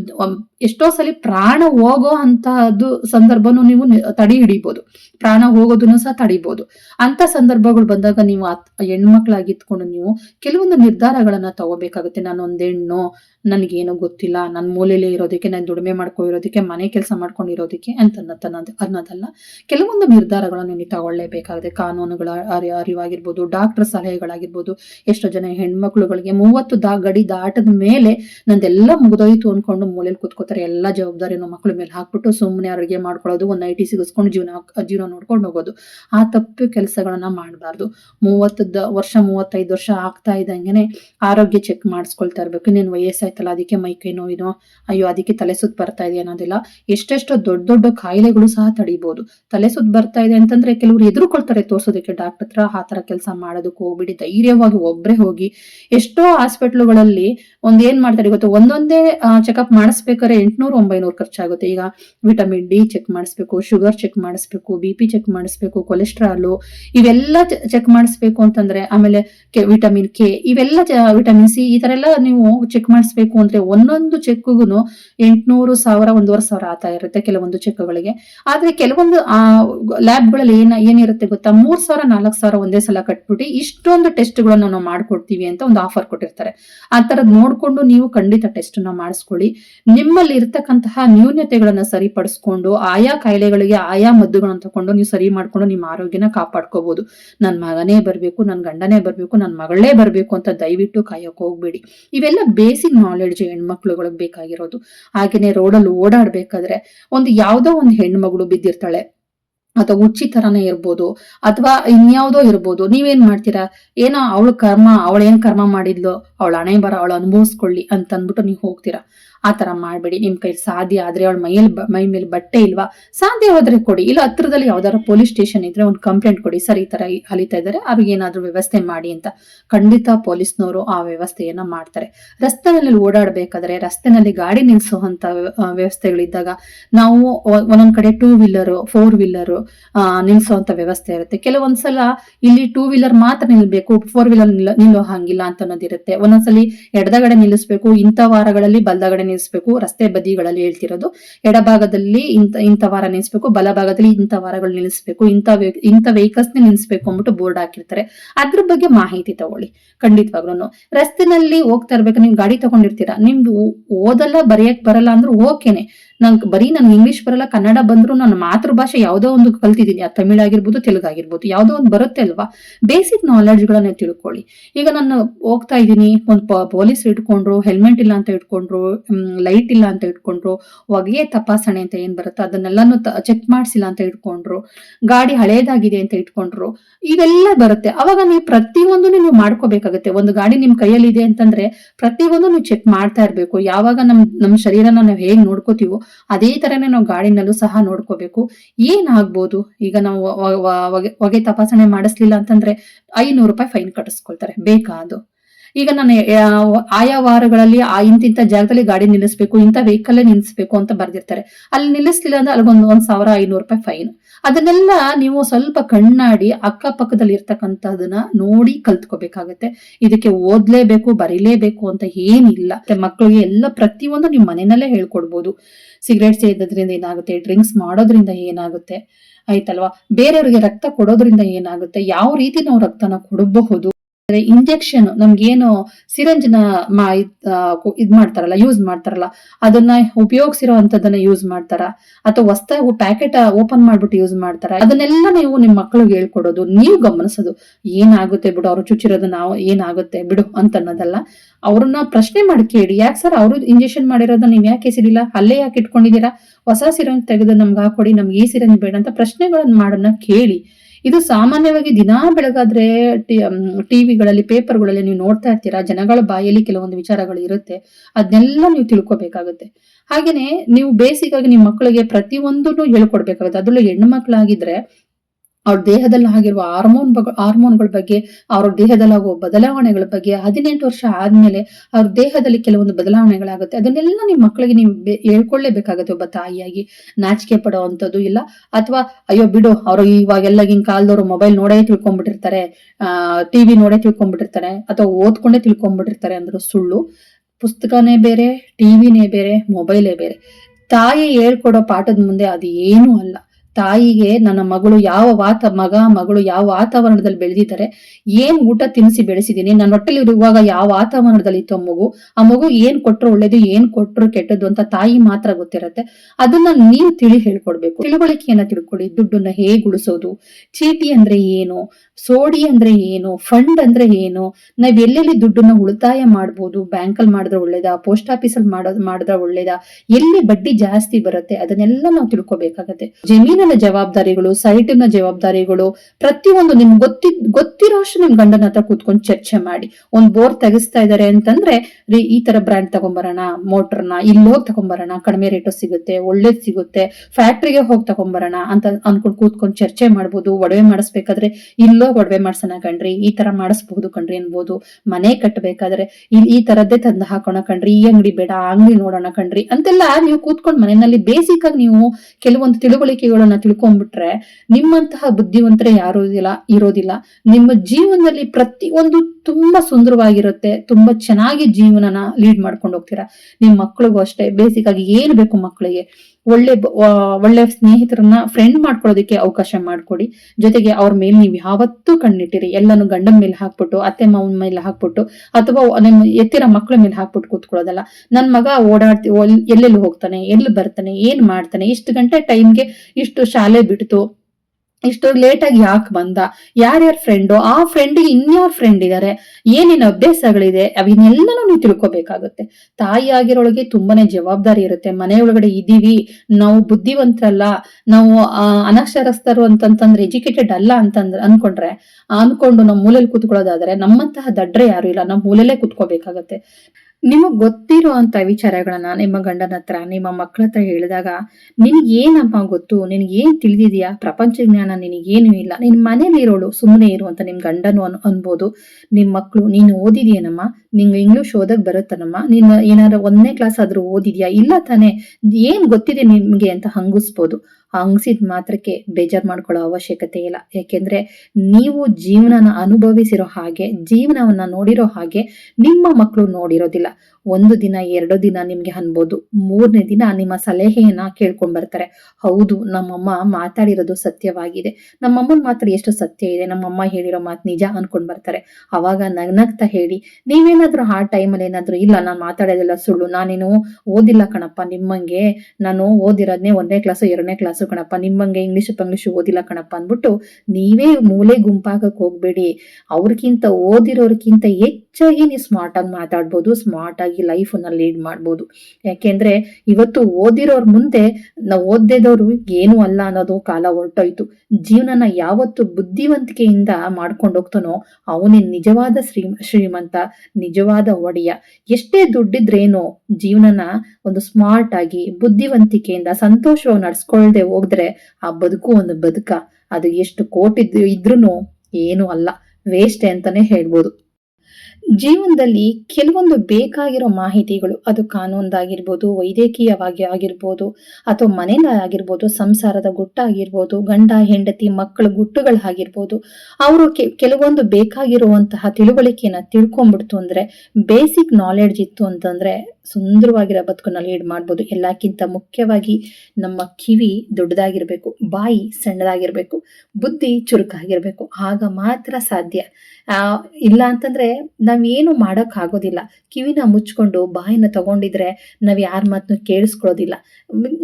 ಎಷ್ಟೋ ಸಲ ಪ್ರಾಣ ಹೋಗೋ ಅಂತಹದ್ದು ಸಂದರ್ಭನು ನೀವು ತಡೆ ಹಿಡಿಬಹುದು ಪ್ರಾಣ ಹೋಗೋದನ್ನು ಸಹ ತಡಿಬಹುದು ಅಂತ ಸಂದರ್ಭಗಳು ಬಂದಾಗ ನೀವು ಹೆಣ್ಮಕ್ಳಾಗಿ ಇದ್ಕೊಂಡು ನೀವು ಕೆಲವೊಂದು ನಿರ್ಧಾರಗಳನ್ನ ತಗೋಬೇಕಾಗುತ್ತೆ. ನಾನು ಹೆಣ್ಣು ನನಗೇನು ಗೊತ್ತಿಲ್ಲ ನನ್ನ ಮೂಲೆಯಲ್ಲೇ ಇರೋದಕ್ಕೆ, ನಾನು ದುಡಿಮೆ ಮಾಡ್ಕೊಂಡಿರೋದಕ್ಕೆ ಮನೆ ಕೆಲಸ ಮಾಡ್ಕೊಂಡಿರೋದಕ್ಕೆ ಅಂತ ಅನ್ನೋದು ಅನ್ನೋದಲ್ಲ. ಕೆಲವೊಂದು ನಿರ್ಧಾರಗಳನ್ನು ನೀವು ತಗೊಳ್ಳೇಬೇಕಾಗಿದೆ ಕಾನೂನುಗಳ ಅರಿ, ಅರಿವಾಗಿರ್ಬೋದು, ಡಾಕ್ಟರ್ ಸಲಹೆಗಳಾಗಿರ್ಬೋದು, ಎಷ್ಟೋ ಜನ ಹೆಣ್ಮಕ್ಳುಗಳಿಗೆ ಮೂವತ್ತು ದಾ, ಗಡಿ ದಾಟದ ಮೇಲೆ ನಂದೆಲ್ಲ ಮುಗಿದೋಯ್ತು ಅಂದ್ಕೊಂಡು ಮೂಲೆಯಲ್ಲಿ ಕೂತ್ಕೋತಾರೆ. ಎಲ್ಲ ಜವಾಬ್ದಾರಿಯನ್ನು ಮಕ್ಕಳ ಮೇಲೆ ಹಾಕ್ಬಿಟ್ಟು ಸುಮ್ಮನೆ ಅಡುಗೆ ಮಾಡ್ಕೊಳ್ಳೋದು, ಒಂದು ಐಟಿ ಸಿಗಿಸ್ಕೊಂಡು ಜೀವನ ಜೀವನ ನೋಡ್ಕೊಂಡು ಹೋಗೋದು. ಆ ತಪ್ಪು ಕೆಲಸಗಳನ್ನ ಮಾಡಬಾರ್ದು. ಮೂವತ್ತು ದ- ವರ್ಷ ಮೂವತ್ತೈದು ವರ್ಷ ಆಗ್ತಾ ಇದ್ದಂಗೆ ಆರೋಗ್ಯ ಚೆಕ್ ಮಾಡಿಸ್ಕೊಳ್ತಾ ಇರ್ಬೇಕು. ಇನ್ನೇನು ವಯಸ್ಸಾಯ್ತಲ್ಲ ಅದಕ್ಕೆ ಮೈ ಕೈ ನೋವಿನೋ? ಅಯ್ಯೋ, ಅದಕ್ಕೆ ತಲೆ ಸುತ್ತ ಬರ್ತಾ ಇದೆ ಅನ್ನೋದಿಲ್ಲ? ಎಷ್ಟೆಷ್ಟೋ ದೊಡ್ಡ ದೊಡ್ಡ ಕಾಯಿಲೆಗಳು ಸಹ ತಡಿಬಹುದು ತಲೆ ಸುತ್ತ ಬರ್ತಾ ಇದೆ ಅಂತಂದ್ರೆ ಕೆಲವರು ಎದುರುಕೊಳ್ತಾರೆ ತೋರ್ಸೋದಕ್ಕೆ ಡಾಕ್ಟರ್ ಹತ್ರ, ಆ ತರ ಕೆಲಸ ಮಾಡೋದಕ್ಕೆ ಹೋಗ್ಬಿಡಿ, ಧೈರ್ಯವಾಗಿ ಒಬ್ರೆ ಹೋಗಿ. ಎಷ್ಟೋ ಹಾಸ್ಪಿಟ್ಲುಗಳಲ್ಲಿ ಒಂದ್ ಏನ್ ಮಾಡ್ತಾರೆ ಗೊತ್ತು? ಒಂದೊಂದೇ ಚೆಕಪ್ ಮಾಡಿಸ್ಬೇಕಾದ್ರೆ ಎಂಟ್ನೂರು, ಒಂಬೈನೂರು ಖರ್ಚಾಗುತ್ತೆ. ಈಗ ವಿಟಮಿನ್ ಡಿ ಚೆಕ್ ಮಾಡಿಸ್ಬೇಕು ಶುಗರ್ ಚೆಕ್ ಮಾಡಿಸ್ಬೇಕು ಬಿ ಪಿ ಚೆಕ್ ಮಾಡಿಸ್ಬೇಕು ಕೊಲೆಸ್ಟ್ರಾಲು ಇವೆಲ್ಲ ಚೆಕ್ ಮಾಡಿಸ್ಬೇಕು ಅಂತಂದ್ರೆ ಆಮೇಲೆ ವಿಟಮಿನ್ ಕೆ ಇವೆಲ್ಲ ವಿಟಮಿನ್ ಸಿ ಈ ತರ ಎಲ್ಲ ನೀವು ಚೆಕ್ ಮಾಡಿಸ್ಬೇಕು. ಮಾಡಿಸ್ಬೇಕು ಅಂದ್ರೆ ಒಂದೊಂದು ಚೆಕ್ಗು ಎಂಟ್ನೂರು ಸಾವಿರ, ಒಂದೂವರೆ ಸಾವಿರ ಆತಾ ಇರುತ್ತೆ ಕೆಲವೊಂದು ಚೆಕ್ಗಳಿಗೆ ಆದ್ರೆ ಕೆಲವೊಂದು, ಆ, ಲ್ಯಾಬ್ಗಳಲ್ಲಿ ಏನ, ಏನಿರುತ್ತೆ ಗೊತ್ತಾ? ಮೂರ್ ಸಾವಿರ, ನಾಲ್ಕು ಸಾವಿರ ಒಂದೇ ಸಲ ಕಟ್ಬಿಟ್ಟು ಇಷ್ಟೊಂದು ಟೆಸ್ಟ್ಗಳನ್ನ ನಾವು ಮಾಡ್ಕೊಡ್ತೀವಿ ಅಂತ ಒಂದು ಆಫರ್ ಕೊಟ್ಟಿರ್ತಾರೆ. ಆ ತರದ್ ನೋಡ್ಕೊಂಡು ನೀವು ಖಂಡಿತ ಟೆಸ್ಟ್ನ ಮಾಡಿಸ್ಕೊಳ್ಳಿ. ನಿಮ್ಮಲ್ಲಿ ಇರ್ತಕ್ಕಂತಹ ನ್ಯೂನ್ಯತೆಗಳನ್ನ ಸರಿಪಡಿಸ್ಕೊಂಡು, ಆಯಾ ಕಾಯಿಲೆಗಳಿಗೆ ಆಯಾ ಮದ್ದುಗಳನ್ನು ತಕೊಂಡು ನೀವು ಸರಿ ಮಾಡ್ಕೊಂಡು ನಿಮ್ಮ ಆರೋಗ್ಯನ ಕಾಪಾಡ್ಕೋಬಹುದು ನನ್ ಮಗನೇ ಬರ್ಬೇಕು, ನನ್ ಗಂಡನೇ ಬರ್ಬೇಕು, ನನ್ ಮಗಳೇ ಬರ್ಬೇಕು ಅಂತ ದಯವಿಟ್ಟು ಕಾಯಕ್ಕೆ ಹೋಗ್ಬೇಡಿ. ಇವೆಲ್ಲ ಬೇಸಿಕ್ ನಾಲೆಡ್ಜ್ ಹೆಣ್ಮಕ್ಳುಗಳಿಗೆ ಬೇಕಾಗಿರೋದು. ಹಾಗೆಯೇ ರೋಡಲ್ಲಿ ಓಡಾಡ್ಬೇಕಾದ್ರೆ ಒಂದು ಯಾವ್ದೋ ಒಂದು ಹೆಣ್ಮಗಳು ಬಿದ್ದಿರ್ತಾಳೆ. ಅಥವಾ ಹುಚ್ಚಿ ತರಾನೇ ಇರ್ಬೋದು, ಅಥವಾ ಇನ್ಯಾವುದೋ ಇರ್ಬೋದು. ನೀವೇನ್ ಮಾಡ್ತೀರಾ? ಏನೋ ಅವಳ ಕರ್ಮ, ಅವಳೇನ್ ಕರ್ಮ ಮಾಡಿದ್ಲು, ಅವಳ ಹಣೆ ಬರ ಅವಳು ಅನುಭವಿಸ್ಕೊಳ್ಳಿ ಅಂತ ಅಂದ್ಬಿಟ್ಟು ನೀವು ಹೋಗ್ತೀರಾ? ಆ ತರ ಮಾಡಬೇಡಿ. ನಿಮ್ ಕೈ ಸಾಧ್ಯ ಆದ್ರೆ ಅವಳ ಮೈಯಲ್ಲಿ ಮೈ ಮೇಲೆ ಬಟ್ಟೆ ಇಲ್ವಾ? ಸಾಧ್ಯ ಹೋದ್ರೆ ಕೊಡಿ. ಇಲ್ಲ ಹತ್ರದಲ್ಲಿ ಯಾವ್ದಾದ್ರು ಪೊಲೀಸ್ ಸ್ಟೇಷನ್ ಇದ್ರೆ ಒಂದು ಕಂಪ್ಲೇಂಟ್ ಕೊಡಿ. ಸರ್, ಈ ತರ ಅಲಿತಾ ಇದಾರೆ ಅವ್ರಿಗೆ ಏನಾದ್ರು ವ್ಯವಸ್ಥೆ ಮಾಡಿ ಅಂತ. ಖಂಡಿತ ಪೊಲೀಸ್ನವರು ಆ ವ್ಯವಸ್ಥೆಯನ್ನ ಮಾಡ್ತಾರೆ. ರಸ್ತೆನಲ್ಲಿ ಓಡಾಡ್ಬೇಕಾದ್ರೆ ರಸ್ತೆನಲ್ಲಿ ಗಾಡಿ ನಿಲ್ಸುವಂತ ವ್ಯ- ವ್ಯವಸ್ಥೆಗಳಿದ್ದಾಗ ನಾವು ಒಂದೊಂದ್ ಕಡೆ ಟೂ ವೀಲರ್ ಫೋರ್ ವೀಲರ್ ನಿಲ್ಸುವಂತ ವ್ಯವಸ್ಥೆ ಇರುತ್ತೆ. ಕೆಲವೊಂದ್ಸಲ ಇಲ್ಲಿ ಟೂ ವೀಲರ್ ಮಾತ್ರ ನಿಲ್ಬೇಕು ಫೋರ್ ವೀಲರ್ ನಿಲ್ಲೋ ಹಂಗಿಲ್ಲ ಅಂತ ಅನ್ನೋದಿರುತ್ತೆ ಒಂದೊಂದ್ಸಲಿ ಎಡದಗಡೆ ನಿಲ್ಲಿಸ್ಬೇಕು, ಇಂಥ ವಾರಗಳಲ್ಲಿ ಬಲದಗಡೆ ನಿಲ್ಲಿಸ್ಬೇಕು ರಸ್ತೆ ಬದಿಗಳಲ್ಲಿ ಹೇಳ್ತಿರೋದು. ಎಡಭಾಗದಲ್ಲಿ ಇಂಥ ಇಂಥ ವಾರ ನೆನೆಸಬೇಕು, ಬಲಭಾಗದಲ್ಲಿ ಇಂಥ ವಾರಗಳು ನಿಲ್ಲಿಸ್ಬೇಕು ಇಂಥ ಇಂಥ ವೆಹಿಕಲ್ಸ್ ನೆನೆಸಬೇಕು ಅಂದ್ಬಿಟ್ಟು ಬೋರ್ಡ್ ಹಾಕಿರ್ತಾರೆ. ಅದ್ರ ಬಗ್ಗೆ ಮಾಹಿತಿ ತಗೊಳ್ಳಿ ಖಂಡಿತವಾಗ್ಲೂ ರಸ್ತೆನಲ್ಲಿ ಹೋಗ್ತಾ ಇರ್ಬೇಕು, ನೀವು ಗಾಡಿ ತಗೊಂಡಿರ್ತೀರಾ, ನಿಮ್ದು ಓದಲ್ಲ, ಬರೆಯಕ್ ಬರಲ್ಲ ಅಂದ್ರೆ ಓಕೆನೆ ನಂಗೆ ಬರೀ ನನ್ಗೆ ಇಂಗ್ಲಿಷ್ ಬರಲ್ಲ, ಕನ್ನಡ ಬಂದ್ರು ನನ್ನ ಮಾತೃಭಾಷೆ ಯಾವುದೋ ಒಂದು ಕಲ್ತಿದ್ದೀನಿ. ಆ ತಮಿಳ್ ಆಗಿರ್ಬೋದು, ತೆಲುಗು ಆಗಿರ್ಬೋದು, ಯಾವ್ದೋ ಒಂದು ಬರುತ್ತೆ ಅಲ್ವಾ? ಬೇಸಿಕ್ ನಾಲೆಡ್ಜ್ಗಳನ್ನ ತಿಳ್ಕೊಳ್ಳಿ. ಈಗ ನಾನು ಹೋಗ್ತಾ ಇದ್ದೀನಿ, ಒಂದು ಪೊಲೀಸ್ ಇಟ್ಕೊಂಡ್ರು ಹೆಲ್ಮೆಟ್ ಇಲ್ಲ ಅಂತ ಇಟ್ಕೊಂಡ್ರು ಲೈಟ್ ಇಲ್ಲ ಅಂತ ಇಟ್ಕೊಂಡ್ರು ಹೊಗೆ ತಪಾಸಣೆ ಅಂತ ಏನ್ ಬರುತ್ತೆ? ಅದನ್ನೆಲ್ಲಾನು ಚೆಕ್ ಮಾಡಿಸಿಲ್ಲ ಅಂತ ಇಟ್ಕೊಂಡ್ರು ಗಾಡಿ ಹಳೇದಾಗಿದೆ ಅಂತ ಇಟ್ಕೊಂಡ್ರು ಇವೆಲ್ಲ ಬರುತ್ತೆ. ಅವಾಗ ನೀವು ಪ್ರತಿಯೊಂದು ನೀವು ಮಾಡ್ಕೋಬೇಕಾಗುತ್ತೆ. ಒಂದು ಗಾಡಿ ನಿಮ್ ಕೈಯಲ್ಲಿ ಇದೆ ಅಂತಂದ್ರೆ ಪ್ರತಿಯೊಂದು ನೀವು ಚೆಕ್ ಮಾಡ್ತಾ ಇರ್ಬೇಕು. ಯಾವಾಗ ನಮ್ ನಮ್ ಶರೀರನ ನಾವು ಹೇಗ್ ನೋಡ್ಕೋತೀವೋ ಅದೇ ತರನೇ ನಾವು ಗಾಡಿನಲ್ಲೂ ಸಹ ನೋಡ್ಕೋಬೇಕು. ಏನಾಗ್ಬೋದು? ಈಗ ನಾವು ಹೊಗೆ- ತಪಾಸಣೆ ಮಾಡಿಸ್ಲಿಲ್ಲ ಅಂತಂದ್ರೆ ಐನೂರು ರೂಪಾಯಿ ಫೈನ್ ಕಟ್ಟಿಸ್ಕೊಳ್ತಾರೆ ಬೇಕಾ ಅದು? ಈಗ ನಾನು ಆಯಾ ವಾರಗಳಲ್ಲಿ ಆ ಇಂತಿಂತ ಜಾಗದಲ್ಲಿ ಗಾಡಿ ನಿಲ್ಲಿಸ್ಬೇಕು ಇಂಥ ವೆಹಿಕಲ್ ನಿಲ್ಲಿಸ್ಬೇಕು ಅಂತ ಬರ್ದಿರ್ತಾರೆ. ಅಲ್ಲಿ ನಿಲ್ಲಿಸ್ಲಿಲ್ಲ ಅಂದ್ರೆ ಅಲ್ಲಿಗೊಂದು ಒಂದ್ ಸಾವಿರ ಐನೂರು ರೂಪಾಯಿ ಫೈನ್. ಅದನ್ನೆಲ್ಲ ನೀವು ಸ್ವಲ್ಪ ಕಣ್ಣಾಡಿ ಅಕ್ಕಪಕ್ಕದಲ್ಲಿ ಇರ್ತಕ್ಕಂಥದನ್ನ ನೋಡಿ ಕಲ್ತ್ಕೋಬೇಕಾಗತ್ತೆ. ಇದಕ್ಕೆ ಓದ್ಲೇಬೇಕು, ಬರೀಲೇಬೇಕು ಅಂತ ಏನಿಲ್ಲ. ಮಕ್ಕಳಿಗೆ ಎಲ್ಲ ಪ್ರತಿಯೊಂದು ನಿಮ್ಮ ಮನೆಯಲ್ಲೇ ಹೇಳ್ಕೊಡ್ಬೋದು. ಸಿಗರೇಟ್ ಸೇದೋದ್ರಿಂದ ಏನಾಗುತ್ತೆ ಡ್ರಿಂಕ್ಸ್ ಮಾಡೋದ್ರಿಂದ ಏನಾಗುತ್ತೆ, ಆಯ್ತಲ್ವಾ? ಬೇರೆಯವ್ರಿಗೆ ರಕ್ತ ಕೊಡೋದ್ರಿಂದ ಏನಾಗುತ್ತೆ, ಯಾವ ರೀತಿ ನಾವು ರಕ್ತನ ಕೊಡಬಹುದು? ಇಂಜೆಕ್ಷನ್ ನಮ್ಗೇನು ಸಿರಂಜ್ನ ಮಾ ಇದ್ ಮಾಡ್ತಾರಲ್ಲ ಯೂಸ್ ಮಾಡ್ತಾರಲ್ಲ, ಅದನ್ನ ಉಪಯೋಗಿಸಿರೋ ಯೂಸ್ ಮಾಡ್ತಾರ. ಅಥವಾ ಹೊಸ್ತಾಗಿ ಪ್ಯಾಕೆಟ್ ಓಪನ್ ಮಾಡ್ಬಿಟ್ಟು ಯೂಸ್ ಮಾಡ್ತಾರ. ಅದನ್ನೆಲ್ಲ ನೀವು ನಿಮ್ ಮಕ್ಳಿಗೆ ಹೇಳ್ಕೊಡೋದು. ನೀವು ಗಮನಿಸೋದು. ಏನಾಗುತ್ತೆ ಬಿಡು, ಅವ್ರು ಚುಚ್ಚಿರೋದು ನಾವು ಏನಾಗುತ್ತೆ ಬಿಡು ಅಂತ ಅನ್ನೋದಲ್ಲ ಅವ್ರನ್ನ ಪ್ರಶ್ನೆ ಮಾಡಿ ಕೇಳಿ. ಯಾಕೆ ಸರ್ ಅವರು ಇಂಜೆಕ್ಷನ್ ಮಾಡಿರೋದನ್ನ ನೀವ್ ಯಾಕೆ ಸಿಡಿಲ್ಲ ಅಲ್ಲೇ ಯಾಕೆ ಇಟ್ಕೊಂಡಿದ್ದೀರಾ? ಹೊಸ ಸಿರಂಜ್ ತೆಗೆದು ನಮ್ಗೆ ಹಾಕೊಡಿ, ನಮ್ಗೆ ಈ ಸಿರಂಜ್ ಬೇಡ ಅಂತ ಪ್ರಶ್ನೆಗಳನ್ನ ಮಾಡೋಣ ಕೇಳಿ. ಇದು ಸಾಮಾನ್ಯವಾಗಿ ದಿನಾ ಬೆಳಗಾದ್ರೆ ಟಿವಿಗಳಲ್ಲಿ, ಪೇಪರ್ಗಳಲ್ಲಿ ನೀವು ನೋಡ್ತಾ ಇರ್ತೀರಾ? ಜನಗಳ ಬಾಯಲ್ಲಿ ಕೆಲವೊಂದು ವಿಚಾರಗಳು ಇರುತ್ತೆ. ಅದನ್ನೆಲ್ಲ ನೀವು ತಿಳ್ಕೊಬೇಕಾಗುತ್ತೆ. ಹಾಗೇನೆ ನೀವು ಬೇಸಿಕ್ ಆಗಿ ನಿಮ್ಮ ಮಕ್ಕಳಿಗೆ ಪ್ರತಿಯೊಂದನ್ನು ಹೇಳ್ಕೊಡ್ಬೇಕಾಗುತ್ತೆ. ಅದರಲ್ಲೂ ಹೆಣ್ಣು ಮಕ್ಕಳಾಗಿದ್ರೆ ಅವ್ರ ದೇಹದಲ್ಲಿ ಆಗಿರುವ ಹಾರ್ಮೋನ್ ಹಾರ್ಮೋನ್ಗಳ ಬಗ್ಗೆ, ಅವ್ರ ದೇಹದಲ್ಲಿ ಆಗುವ ಬದಲಾವಣೆಗಳ ಬಗ್ಗೆ ಹದಿನೆಂಟು ವರ್ಷ ಆದ್ಮೇಲೆ ಅವ್ರ ದೇಹದಲ್ಲಿ ಕೆಲವೊಂದು ಬದಲಾವಣೆಗಳಾಗುತ್ತೆ. ಅದನ್ನೆಲ್ಲ ನಿಮ್ಮ ಮಕ್ಕಳಿಗೆ ನೀವು ಹೇಳ್ಕೊಳ್ಳೇಬೇಕಾಗುತ್ತೆ ಒಬ್ಬ ತಾಯಿಯಾಗಿ. ನಾಚಿಕೆ ಪಡೋವಂಥದ್ದು ಇಲ್ಲ. ಅಥವಾ, ಅಯ್ಯೋ ಬಿಡು, ಅವರು ಇವಾಗೆಲ್ಲ ಕಾಲದವರು ಮೊಬೈಲ್ ನೋಡೇ ತಿಳ್ಕೊಂಡ್ಬಿಟ್ಟಿರ್ತಾರೆ ಆ ಟಿವಿ ನೋಡೇ ತಿಳ್ಕೊಂಡ್ಬಿಟ್ಟಿರ್ತಾರೆ ಅಥವಾ ಓದ್ಕೊಂಡೇ ತಿಳ್ಕೊಂಡ್ಬಿಟ್ಟಿರ್ತಾರೆ ಅಂದ್ರು ಸುಳ್ಳು. ಪುಸ್ತಕನೇ ಬೇರೆ ಟಿವಿನೇ ಬೇರೆ ಮೊಬೈಲೇ ಬೇರೆ. ತಾಯಿ ಹೇಳ್ಕೊಡೋ ಪಾಠದ ಮುಂದೆ ಅದು ಏನೂ ಅಲ್ಲ. ತಾಯಿಗೆ ನನ್ನ ಮಗಳು ಯಾವ ವಾತ, ಮಗ, ಮಗಳು ಯಾವ ವಾತಾವರಣದಲ್ಲಿ ಬೆಳೆದಿದ್ದಾರೆ, ಏನ್ ಊಟ ತಿನ್ನಿಸಿ ಬೆಳೆಸಿದೀನಿ ನನ್ನ ಹೊಟ್ಟೆಲಿ ಇರುವಾಗ ಯಾವ ವಾತಾವರಣದಲ್ಲಿ ಇತ್ತು ಆ ಮಗು ಆ ಮಗು ಏನ್ ಕೊಟ್ಟರು ಒಳ್ಳೇದು, ಏನ್ ಕೊಟ್ಟರು ಕೆಟ್ಟದ್ದು ಅಂತ ತಾಯಿ ಮಾತ್ರ ಗೊತ್ತಿರತ್ತೆ. ಅದನ್ನ ನೀವು ತಿಳಿ ಹೇಳ್ಕೊಡ್ಬೇಕು. ತಿಳುವಳಿಕೆಯನ್ನ ತಿಳ್ಕೊಳ್ಳಿ. ದುಡ್ಡನ್ನ ಹೇಗೆ ಉಳಿಸೋದು? ಚೀಟಿ ಅಂದ್ರೆ ಏನು? ಸೋಡಿ ಅಂದ್ರೆ ಏನು? ಫಂಡ್ ಅಂದ್ರೆ ಏನು? ನಾವ್ ಎಲ್ಲೆಲ್ಲಿ ದುಡ್ಡನ್ನ ಉಳಿತಾಯ ಮಾಡ್ಬೋದು? ಬ್ಯಾಂಕಲ್ಲಿ ಮಾಡಿದ್ರೆ ಒಳ್ಳೇದಾ? ಪೋಸ್ಟ್ ಆಫೀಸಲ್ಲಿ ಮಾಡೋದ್ ಮಾಡಿದ್ರೆ ಒಳ್ಳೇದಾ? ಎಲ್ಲಿ ಬಡ್ಡಿ ಜಾಸ್ತಿ ಬರುತ್ತೆ? ಅದನ್ನೆಲ್ಲ ನಾವು ತಿಳ್ಕೊಬೇಕಾಗತ್ತೆ. ಜಮೀನಿನ ಜವಾಬ್ದಾರಿಗಳು ಸೈಟಿನ ಜವಾಬ್ದಾರಿಗಳು, ಪ್ರತಿಯೊಂದು ನಿಮ್ಗೆ ಗೊತ್ತಿ ಗೊತ್ತಿರೋಷ್ಟು ನಿಮ್ ಗಂಡನ ಹತ್ರ ಕೂತ್ಕೊಂಡು ಚರ್ಚೆ ಮಾಡಿ. ಒಂದ್ ಬೋರ್ ತೆಗಿಸ್ತಾ ಇದಾರೆ ಅಂತಂದ್ರೆ, ರೀ, ಈ ತರ ಬ್ರ್ಯಾಂಡ್ ತಗೊಂಬರೋಣ ಮೋಟರ್ನ ಇಲ್ಲಿ ಹೋಗಿ ತಗೊಂಬರೋಣ, ಕಡಿಮೆ ರೇಟು ಸಿಗುತ್ತೆ, ಒಳ್ಳೇದ್ ಸಿಗುತ್ತೆ, ಫ್ಯಾಕ್ಟ್ರಿಗೆ ಹೋಗಿ ತಗೊಂಬರೋಣ ಅಂತ ಅನ್ಕೊಂಡ್ ಕೂತ್ಕೊಂಡು ಚರ್ಚೆ ಮಾಡ್ಬೋದು, ಒಡವೆ ಮಾಡಿಸ್ಬೇಕಾದ್ರೆ ಇಲ್ಲೋ ಒಡವೆ ಮಾಡ್ಸೋಣ ಕಣ್ರಿ, ಈ ತರ ಮಾಡಿಸ್ಬಹುದು ಕಣ್ರಿ ಅನ್ಬೋದು, ಮನೆ ಕಟ್ಟಬೇಕಾದ್ರೆ ಇಲ್ಲಿ ಈ ತರದ್ದೇ ತಂದು ಹಾಕೋಣ ಕಣ್ರಿ, ಈ ಅಂಗಡಿ ಬೇಡ, ಆ ಅಂಗಡಿ ನೋಡೋಣ ಕಣ್ರಿ ಅಂತೆಲ್ಲ ನೀವು ಕೂತ್ಕೊಂಡು ಮನೆಯಲ್ಲಿ ಬೇಸಿಕ್ ಆಗಿ ನೀವು ಕೆಲವೊಂದು ತಿಳುವಳಿಕೆಗಳನ್ನ ಜೀವನನ ತಿಳ್ಕೊಂಡ್ಬಿಟ್ರೆ ನಿಮ್ಮಂತಹ ಬುದ್ಧಿವಂತರೇ ಯಾರು ಇಲ್ಲ, ಇರೋದಿಲ್ಲ. ನಿಮ್ಮ ಜೀವನದಲ್ಲಿ ಪ್ರತಿಯೊಂದು ತುಂಬಾ ಸುಂದರವಾಗಿರುತ್ತೆ, ತುಂಬಾ ಚೆನ್ನಾಗಿ ಜೀವನನ ಲೀಡ್ ಮಾಡ್ಕೊಂಡು ಹೋಗ್ತೀರಾ. ನಿಮ್ ಮಕ್ಳಿಗೂ ಅಷ್ಟೇ ಬೇಸಿಕ್ ಆಗಿ ಏನ್ ಬೇಕು ಮಕ್ಕಳಿಗೆ ಒಳ್ಳೆ ಒಳ್ಳೆ ಸ್ನೇಹಿತರನ್ನ ಫ್ರೆಂಡ್ ಮಾಡ್ಕೊಳ್ಳೋದಕ್ಕೆ ಅವಕಾಶ ಮಾಡ್ಕೊಡಿ. ಜೊತೆಗೆ ಅವ್ರ ಮೇಲೆ ನೀವು ಯಾವತ್ತೂ ಕಣ್ಣಿಟ್ಟಿರಿ. ಎಲ್ಲಾನು ಗಂಡನ ಮೇಲೆ ಹಾಕ್ಬಿಟ್ಟು, ಅತ್ತೆ ಮಾವನ ಮೇಲೆ ಹಾಕ್ಬಿಟ್ಟು, ಅಥವಾ ನಿಮ್ಮ ಎತ್ತಿರ ಮಕ್ಕಳ ಮೇಲೆ ಹಾಕ್ಬಿಟ್ಟು ಕೂತ್ಕೊಳ್ಳೋದಲ್ಲ. ನನ್ ಮಗ ಓಡಾಡ್ತಿ ಎಲ್ಲೆಲ್ಲಿ ಹೋಗ್ತಾನೆ, ಎಲ್ಲಿ ಬರ್ತಾನೆ, ಏನ್ ಮಾಡ್ತಾನೆ, ಇಷ್ಟು ಗಂಟೆ ಟೈಮ್ಗೆ ಇಷ್ಟು ಶಾಲೆ ಬಿಡ್ತು. ಇಷ್ಟು ಲೇಟಾಗಿ ಯಾಕೆ ಬಂದ? ಯಾರ್ಯಾರ ಫ್ರೆಂಡು ಆ ಫ್ರೆಂಡಿಗೆ ಇನ್ಯಾರ ಫ್ರೆಂಡ್ ಇದ್ದಾರೆ ಏನೇನು ಅಭ್ಯಾಸಗಳಿದೆ? ಅವನ್ನೆಲ್ಲನೂ ನೀವು ತಿಳ್ಕೊಬೇಕಾಗುತ್ತೆ. ತಾಯಿ ಆಗಿರೋಳಗೆ ತುಂಬಾನೇ ಜವಾಬ್ದಾರಿ ಇರುತ್ತೆ. ಮನೆಯೊಳಗಡೆ ಇದ್ದೀವಿ ನಾವು ಬುದ್ಧಿವಂತರಲ್ಲ, ನಾವು ಅನಕ್ಷರಸ್ಥರು ಅಂತಂತಂದ್ರೆ ಎಜುಕೇಟೆಡ್ ಅಲ್ಲ ಅಂತಂದ್ರೆ ಅನ್ಕೊಂಡ್ರೆ, ಅನ್ಕೊಂಡು ನಮ್ಮ ಮೂಲೆಯಲ್ಲಿ ಕೂತ್ಕೊಳ್ಳೋದಾದ್ರೆ ನಮ್ಮಂತಹ ದಡ್ರೆ ಯಾರು ಇಲ್ಲ. ನಮ್ಮ ಮೂಲೆಯಲ್ಲೇ ಕೂತ್ಕೋಬೇಕಾಗತ್ತೆ. ನಿಮಗ್ ಗೊತ್ತಿರೋ ಅಂತ ವಿಚಾರಗಳನ್ನ ನಿಮ್ಮ ಗಂಡನ ಹತ್ರ, ನಿಮ್ಮ ಮಕ್ಕಳ ಹತ್ರ ಹೇಳಿದಾಗ ನಿನಗೇನಪ್ಪ ಗೊತ್ತು? ನಿನಗೇನು ತಿಳಿದಿದ್ಯಾ? ಪ್ರಪಂಚ ಜ್ಞಾನ ನಿನಗೇನು ಇಲ್ಲ. ನಿನ್ ಮನೇಲಿ ಇರೋಳು ಸುಮ್ಮನೆ ಇರು ಅಂತ ನಿಮ್ ಗಂಡನು ಅನ್, ಅನ್ಬೋದು. ನಿಮ್ ಮಕ್ಳು, ನೀನು ಓದಿದ್ಯೇನಮ್ಮ? ನಿಂಗೆ ಇಂಗ್ಲೀಷ್ ಓದಕ್ ಬರುತ್ತನಮ್ಮ? ನಿನ್ನ ಏನಾದ್ರು ಒಂದನೇ ಕ್ಲಾಸ್ ಆದ್ರೂ ಓದಿದ್ಯಾ? ಇಲ್ಲ ತಾನೇ? ಏನ್ ಗೊತ್ತಿದೆ ನಿಮ್ಗೆ ಅಂತ ಹಂಗಿಸ್ಬೋದು. ಹಂಗ್ಸಿದ ಮಾತ್ರಕ್ಕೆ ಬೇಜಾರ್ ಮಾಡ್ಕೊಳ್ಳೋ ಅವಶ್ಯಕತೆ ಇಲ್ಲ. ಯಾಕೆಂದ್ರೆ ನೀವು ಜೀವನನ ಅನುಭವಿಸಿರೋ ಹಾಗೆ ಜೀವನವನ್ನ ನೋಡಿರೋ ಹಾಗೆ ನಿಮ್ಮ ಮಕ್ಕಳು ನೋಡಿರೋದಿಲ್ಲ. ಒಂದು ದಿನ, ಎರಡು ದಿನ ನಿಮ್ಗೆ ಅನ್ಬೋದು. ಮೂರನೇ ದಿನ ನಿಮ್ಮ ಸಲಹೆಯನ್ನ ಕೇಳ್ಕೊಂಡ್ ಬರ್ತಾರೆ. ಹೌದು, ನಮ್ಮಮ್ಮ ಮಾತಾಡಿರೋದು ಸತ್ಯವಾಗಿದೆ. ನಮ್ಮಮ್ಮನ ಮಾತ್ರ ಎಷ್ಟು ಸತ್ಯ ಇದೆ, ನಮ್ಮಮ್ಮ ಹೇಳಿರೋ ಮಾತು ನಿಜ ಅನ್ಕೊಂಡ್ ಬರ್ತಾರೆ. ಅವಾಗ ನಗ್ನಗ್ತಾ ಹೇಳಿ, ನೀವೇನಾದ್ರೂ ಆ ಟೈಮಲ್ಲಿ ಏನಾದ್ರು ಇಲ್ಲ, ನಾನು ಮಾತಾಡೋದೆಲ್ಲ ಸುಳ್ಳು. ನಾನೇನು ಓದಿಲ್ಲ ಕಣಪ್ಪ, ನಿಮ್ಮಂಗೆ ನಾನು ಓದಿರೋದ್ನೇ ಒಂದನೇ ಕ್ಲಾಸು, ಎರಡನೇ ಕ್ಲಾಸು ಕಣಪ್ಪ. ನಿಮ್ಮಂಗೆ ಇಂಗ್ಲಿಷ್ ಪಂಗ್ಲೀಷ್ ಓದಿಲ್ಲ ಕಣಪ್ಪ ಅಂದ್ಬಿಟ್ಟು ನೀವೇ ಮೂಲೆ ಗುಂಪಾಗಕ್ಕೆ ಹೋಗ್ಬೇಡಿ. ಅವ್ರಿಗಿಂತ ಓದಿರೋರ್ಕಿಂತ ಹೆಚ್ಚಾಗಿ ನೀವು ಸ್ಮಾರ್ಟ್ ಆಗಿ ಮಾತಾಡ್ಬೋದು ಸ್ಮಾರ್ಟ್ ಆಗಿ ಲೈಫ್ನ ಲೀಡ್ ಮಾಡ್ಬೋದು. ಯಾಕೆಂದ್ರೆ ಇವತ್ತು ಓದಿರೋರ್ ಮುಂದೆ ನಾವು ಓದಿದವರು ಏನು ಅಲ್ಲ ಅನ್ನೋದು ಕಾಲ ಹೊರಟೋಯ್ತು. ಜೀವನನ ಯಾವತ್ತು ಬುದ್ಧಿವಂತಿಕೆಯಿಂದ ಮಾಡ್ಕೊಂಡು ಹೋಗ್ತಾನೋ ಅವನೇ ನಿಜವಾದ ಶ್ರೀ, ಶ್ರೀಮಂತ, ನಿಜವಾದ ಒಡೆಯ. ಎಷ್ಟೇ ದುಡ್ಡಿದ್ರೇನೋ ಜೀವನನ ಒಂದು ಸ್ಮಾರ್ಟ್ ಆಗಿ ಬುದ್ಧಿವಂತಿಕೆಯಿಂದ ಸಂತೋಷವಾಗಿ ನಡ್ಸ್ಕೊಳ್ದೆ ಹೋದ್ರೆ ಆ ಬದುಕು ಒಂದು ಬದುಕ. ಅದು ಎಷ್ಟು ಕೋಟಿ ಇದ್ರೂ ಏನು ಅಲ್ಲ. ವೇಸ್ಟ್ ಅಂತಾನೆ ಹೇಳ್ಬೋದು. ಜೀವನದಲ್ಲಿ ಕೆಲವೊಂದು ಬೇಕಾಗಿರೋ ಮಾಹಿತಿಗಳು, ಅದು ಕಾನೂನ್ದಾಗಿರ್ಬೋದು, ವೈದ್ಯಕೀಯವಾಗಿ ಆಗಿರ್ಬೋದು, ಅಥವಾ ಮನೇಲಿ ಆಗಿರ್ಬೋದು ಸಂಸಾರದ ಗುಟ್ಟಾಗಿರ್ಬೋದು, ಗಂಡ, ಹೆಂಡತಿ, ಮಕ್ಕಳ ಗುಟ್ಟುಗಳಾಗಿರ್ಬೋದು, ಅವರು ಕೆಲವೊಂದು ಬೇಕಾಗಿರುವಂತಹ ತಿಳುವಳಿಕೆನ ತಿಳ್ಕೊಂಬಿಡ್ತು ಅಂದ್ರೆ ಬೇಸಿಕ್ ನಾಲೆಡ್ಜ್ ಇತ್ತು ಅಂತಂದ್ರೆ, ಸುಂದರವಾಗಿರೋ ಬದುಕನ್ನ ಲೀಡ್ ಮಾಡ್ಬೋದು. ಎಲ್ಲಕ್ಕಿಂತ ಮುಖ್ಯವಾಗಿ ನಮ್ಮ ಕಿವಿ ದೊಡ್ಡದಾಗಿರಬೇಕು, ಬಾಯಿ ಸಣ್ಣದಾಗಿರ್ಬೇಕು, ಬುದ್ಧಿ ಚುರುಕಾಗಿರ್ಬೇಕು. ಆಗ ಮಾತ್ರ ಸಾಧ್ಯ. ಇಲ್ಲ ಅಂತಂದ್ರೆ ನಾವೇನು ಮಾಡೋಕ್ಕಾಗೋದಿಲ್ಲ. ಆಗೋದಿಲ್ಲ ಕಿವಿನ ಮುಚ್ಕೊಂಡು ಬಾಯಿನ ತಗೊಂಡಿದ್ರೆ ನಾವ್ ಯಾರ ಮಾತನ್ನು ಕೇಳಿಸ್ಕೊಳ್ಳೋದಿಲ್ಲ.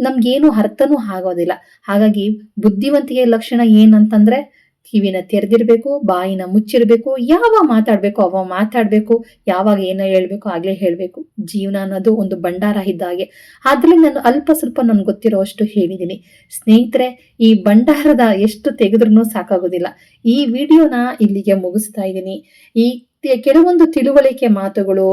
ನಮ್ಗೇನು ಅರ್ಥನೂ ಆಗೋದಿಲ್ಲ. ಹಾಗಾಗಿ ಬುದ್ಧಿವಂತಿಕೆ ಲಕ್ಷಣ ಏನಂತಂದ್ರೆ ಕಿವಿನ ತೆರೆದಿರ್ಬೇಕು, ಬಾಯಿನ ಮುಚ್ಚಿರ್ಬೇಕು, ಯಾವಾಗ ಮಾತಾಡ್ಬೇಕು ಅವಾಗ ಮಾತಾಡ್ಬೇಕು, ಯಾವಾಗ ಏನೋ ಹೇಳ್ಬೇಕು ಆಗ್ಲೇ ಹೇಳ್ಬೇಕು. ಜೀವನ ಅನ್ನೋದು ಒಂದು ಭಂಡಾರ ಇದ್ದಾಗೆ ಆದ್ರಲ್ಲಿ ನಾನು ಅಲ್ಪ ಸ್ವಲ್ಪ ನನ್ಗೆ ಗೊತ್ತಿರೋ ಅಷ್ಟು ಹೇಳಿದ್ದೀನಿ ಸ್ನೇಹಿತರೆ, ಈ ಭಂಡಾರದ ಎಷ್ಟು ತೆಗೆದ್ರೂ ಸಾಕಾಗೋದಿಲ್ಲ. ಈ ವಿಡಿಯೋನ ಇಲ್ಲಿಗೆ ಮುಗಿಸ್ತಾ ಇದ್ದೀನಿ. ಈ ಕೆಲವೊಂದು ತಿಳುವಳಿಕೆ ಮಾತುಗಳು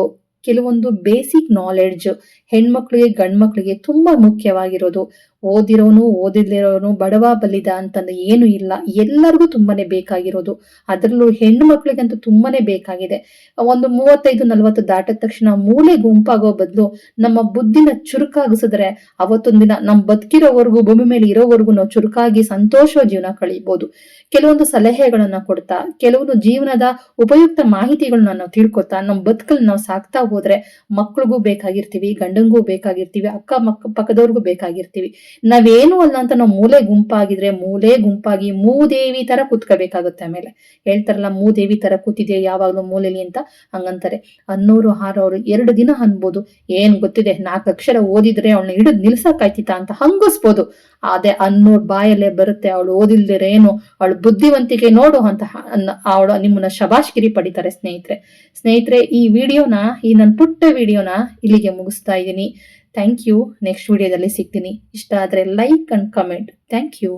ಕೆಲವೊಂದು ಬೇಸಿಕ್ ನಾಲೆಡ್ಜ್ ಹೆಣ್ಮಕ್ಳಿಗೆ ಗಂಡ್ಮಕ್ಳಿಗೆ ತುಂಬಾ ಮುಖ್ಯವಾಗಿರೋದು. ಓದಿರೋನು ಓದಿದಿರೋನು ಬಡವ ಬಲಿದ ಅಂತಂದು ಏನು ಇಲ್ಲ. ಎಲ್ಲರಿಗೂ ತುಂಬಾನೇ ಬೇಕಾಗಿರೋದು. ಅದರಲ್ಲೂ ಹೆಣ್ಣು ಮಕ್ಕಳಿಗಂತೂ ತುಂಬಾನೇ ಬೇಕಾಗಿದೆ. ಒಂದು ಮೂವತ್ತೈದು, ನಲವತ್ತು ದಾಟಿದ ತಕ್ಷಣ ಮೂಲೆ ಗುಂಪಾಗೋ ಬದಲು ನಮ್ಮ ಬುದ್ಧಿನ ಚುರುಕಾಗಿಸಿದ್ರೆ ಅವತ್ತೊಂದಿನ ನಮ್ಮ ಬದುಕಿರೋವರೆಗೂ, ಭೂಮಿ ಮೇಲೆ ಇರೋವರೆಗೂ ನಾವು ಚುರುಕಾಗಿ ಸಂತೋಷ ಜೀವನ ಕಳೀಬಹುದು ಕೆಲವೊಂದು ಸಲಹೆಗಳನ್ನ ಕೊಡ್ತಾ, ಕೆಲವೊಂದು ಜೀವನದ ಉಪಯುಕ್ತ ಮಾಹಿತಿಗಳನ್ನ ನಾವು ತಿಳ್ಕೊತಾ ನಮ್ಮ ಬದುಕಲ್ಲಿ ನಾವು ಸಾಕ್ತಾ ಹೋದ್ರೆ ಮಕ್ಳಿಗೂ ಬೇಕಾಗಿರ್ತೀವಿ ಗಂಡಂಗೂ ಬೇಕಾಗಿರ್ತೀವಿ, ಅಕ್ಕ ಮಕ್ಕ ಪಕ್ಕದವ್ರಿಗೂ ಬೇಕಾಗಿರ್ತೀವಿ. ನಾವೇನು ಅಲ್ಲ ಅಂತ ನಾವು ಮೂಲೆ ಗುಂಪಾಗಿದ್ರೆ ಮೂಲೆ ಗುಂಪಾಗಿ ಮೂದೇವಿ ತರ ಕೂತ್ಕೋಬೇಕಾಗುತ್ತೆ ಆಮೇಲೆ. ಹೇಳ್ತಾರಲ್ಲ, ಮೂದೇವಿ ತರ ಕೂತಿದೆ ಯಾವಾಗ್ಲೂ ಮೂಲೆಲಿ ಅಂತ? ಹಂಗಂತಾರೆ. ಹನ್ನೂರು ಆರವರು ಎರಡು ದಿನ ಅನ್ಬೋದು. ಏನ್ ಗೊತ್ತಿದೆ, ನಾಲ್ಕು ಅಕ್ಷರ ಓದಿದ್ರೆ ಅವಳನ್ನ ಹಿಡಿದು ನಿಲ್ಸಕ್ಕಾಯ್ತಿತ್ತ ಅಂತ ಹಂಗಿಸ್ಬೋದು. ಅದೇ ಅನ್ನೂರ್ ಬಾಯಲ್ಲೇ ಬರುತ್ತೆ, ಅವಳು ಓದಿಲ್ದಿರೇನು? ಅವಳು ಬುದ್ಧಿವಂತಿಕೆ ನೋಡು ಅಂತ ಅವಳು ನಿಮ್ಮನ್ನ ಶಬಾಷ್ಗಿರಿ ಪಡಿತಾರೆ ಸ್ನೇಹಿತರೆ. ಸ್ನೇಹಿತರೆ, ಈ ವಿಡಿಯೋನ, ಈ ನನ್ನ ಪುಟ್ಟ ವಿಡಿಯೋನ ಇಲ್ಲಿಗೆ ಮುಗಿಸ್ತಾ ಇದ್ದೀನಿ. ಥ್ಯಾಂಕ್ ಯು ನೆಕ್ಸ್ಟ್ ವಿಡಿಯೋದಲ್ಲಿ ಸಿಗ್ತೀನಿ. ಇಷ್ಟ ಆದರೆ like and comment thank you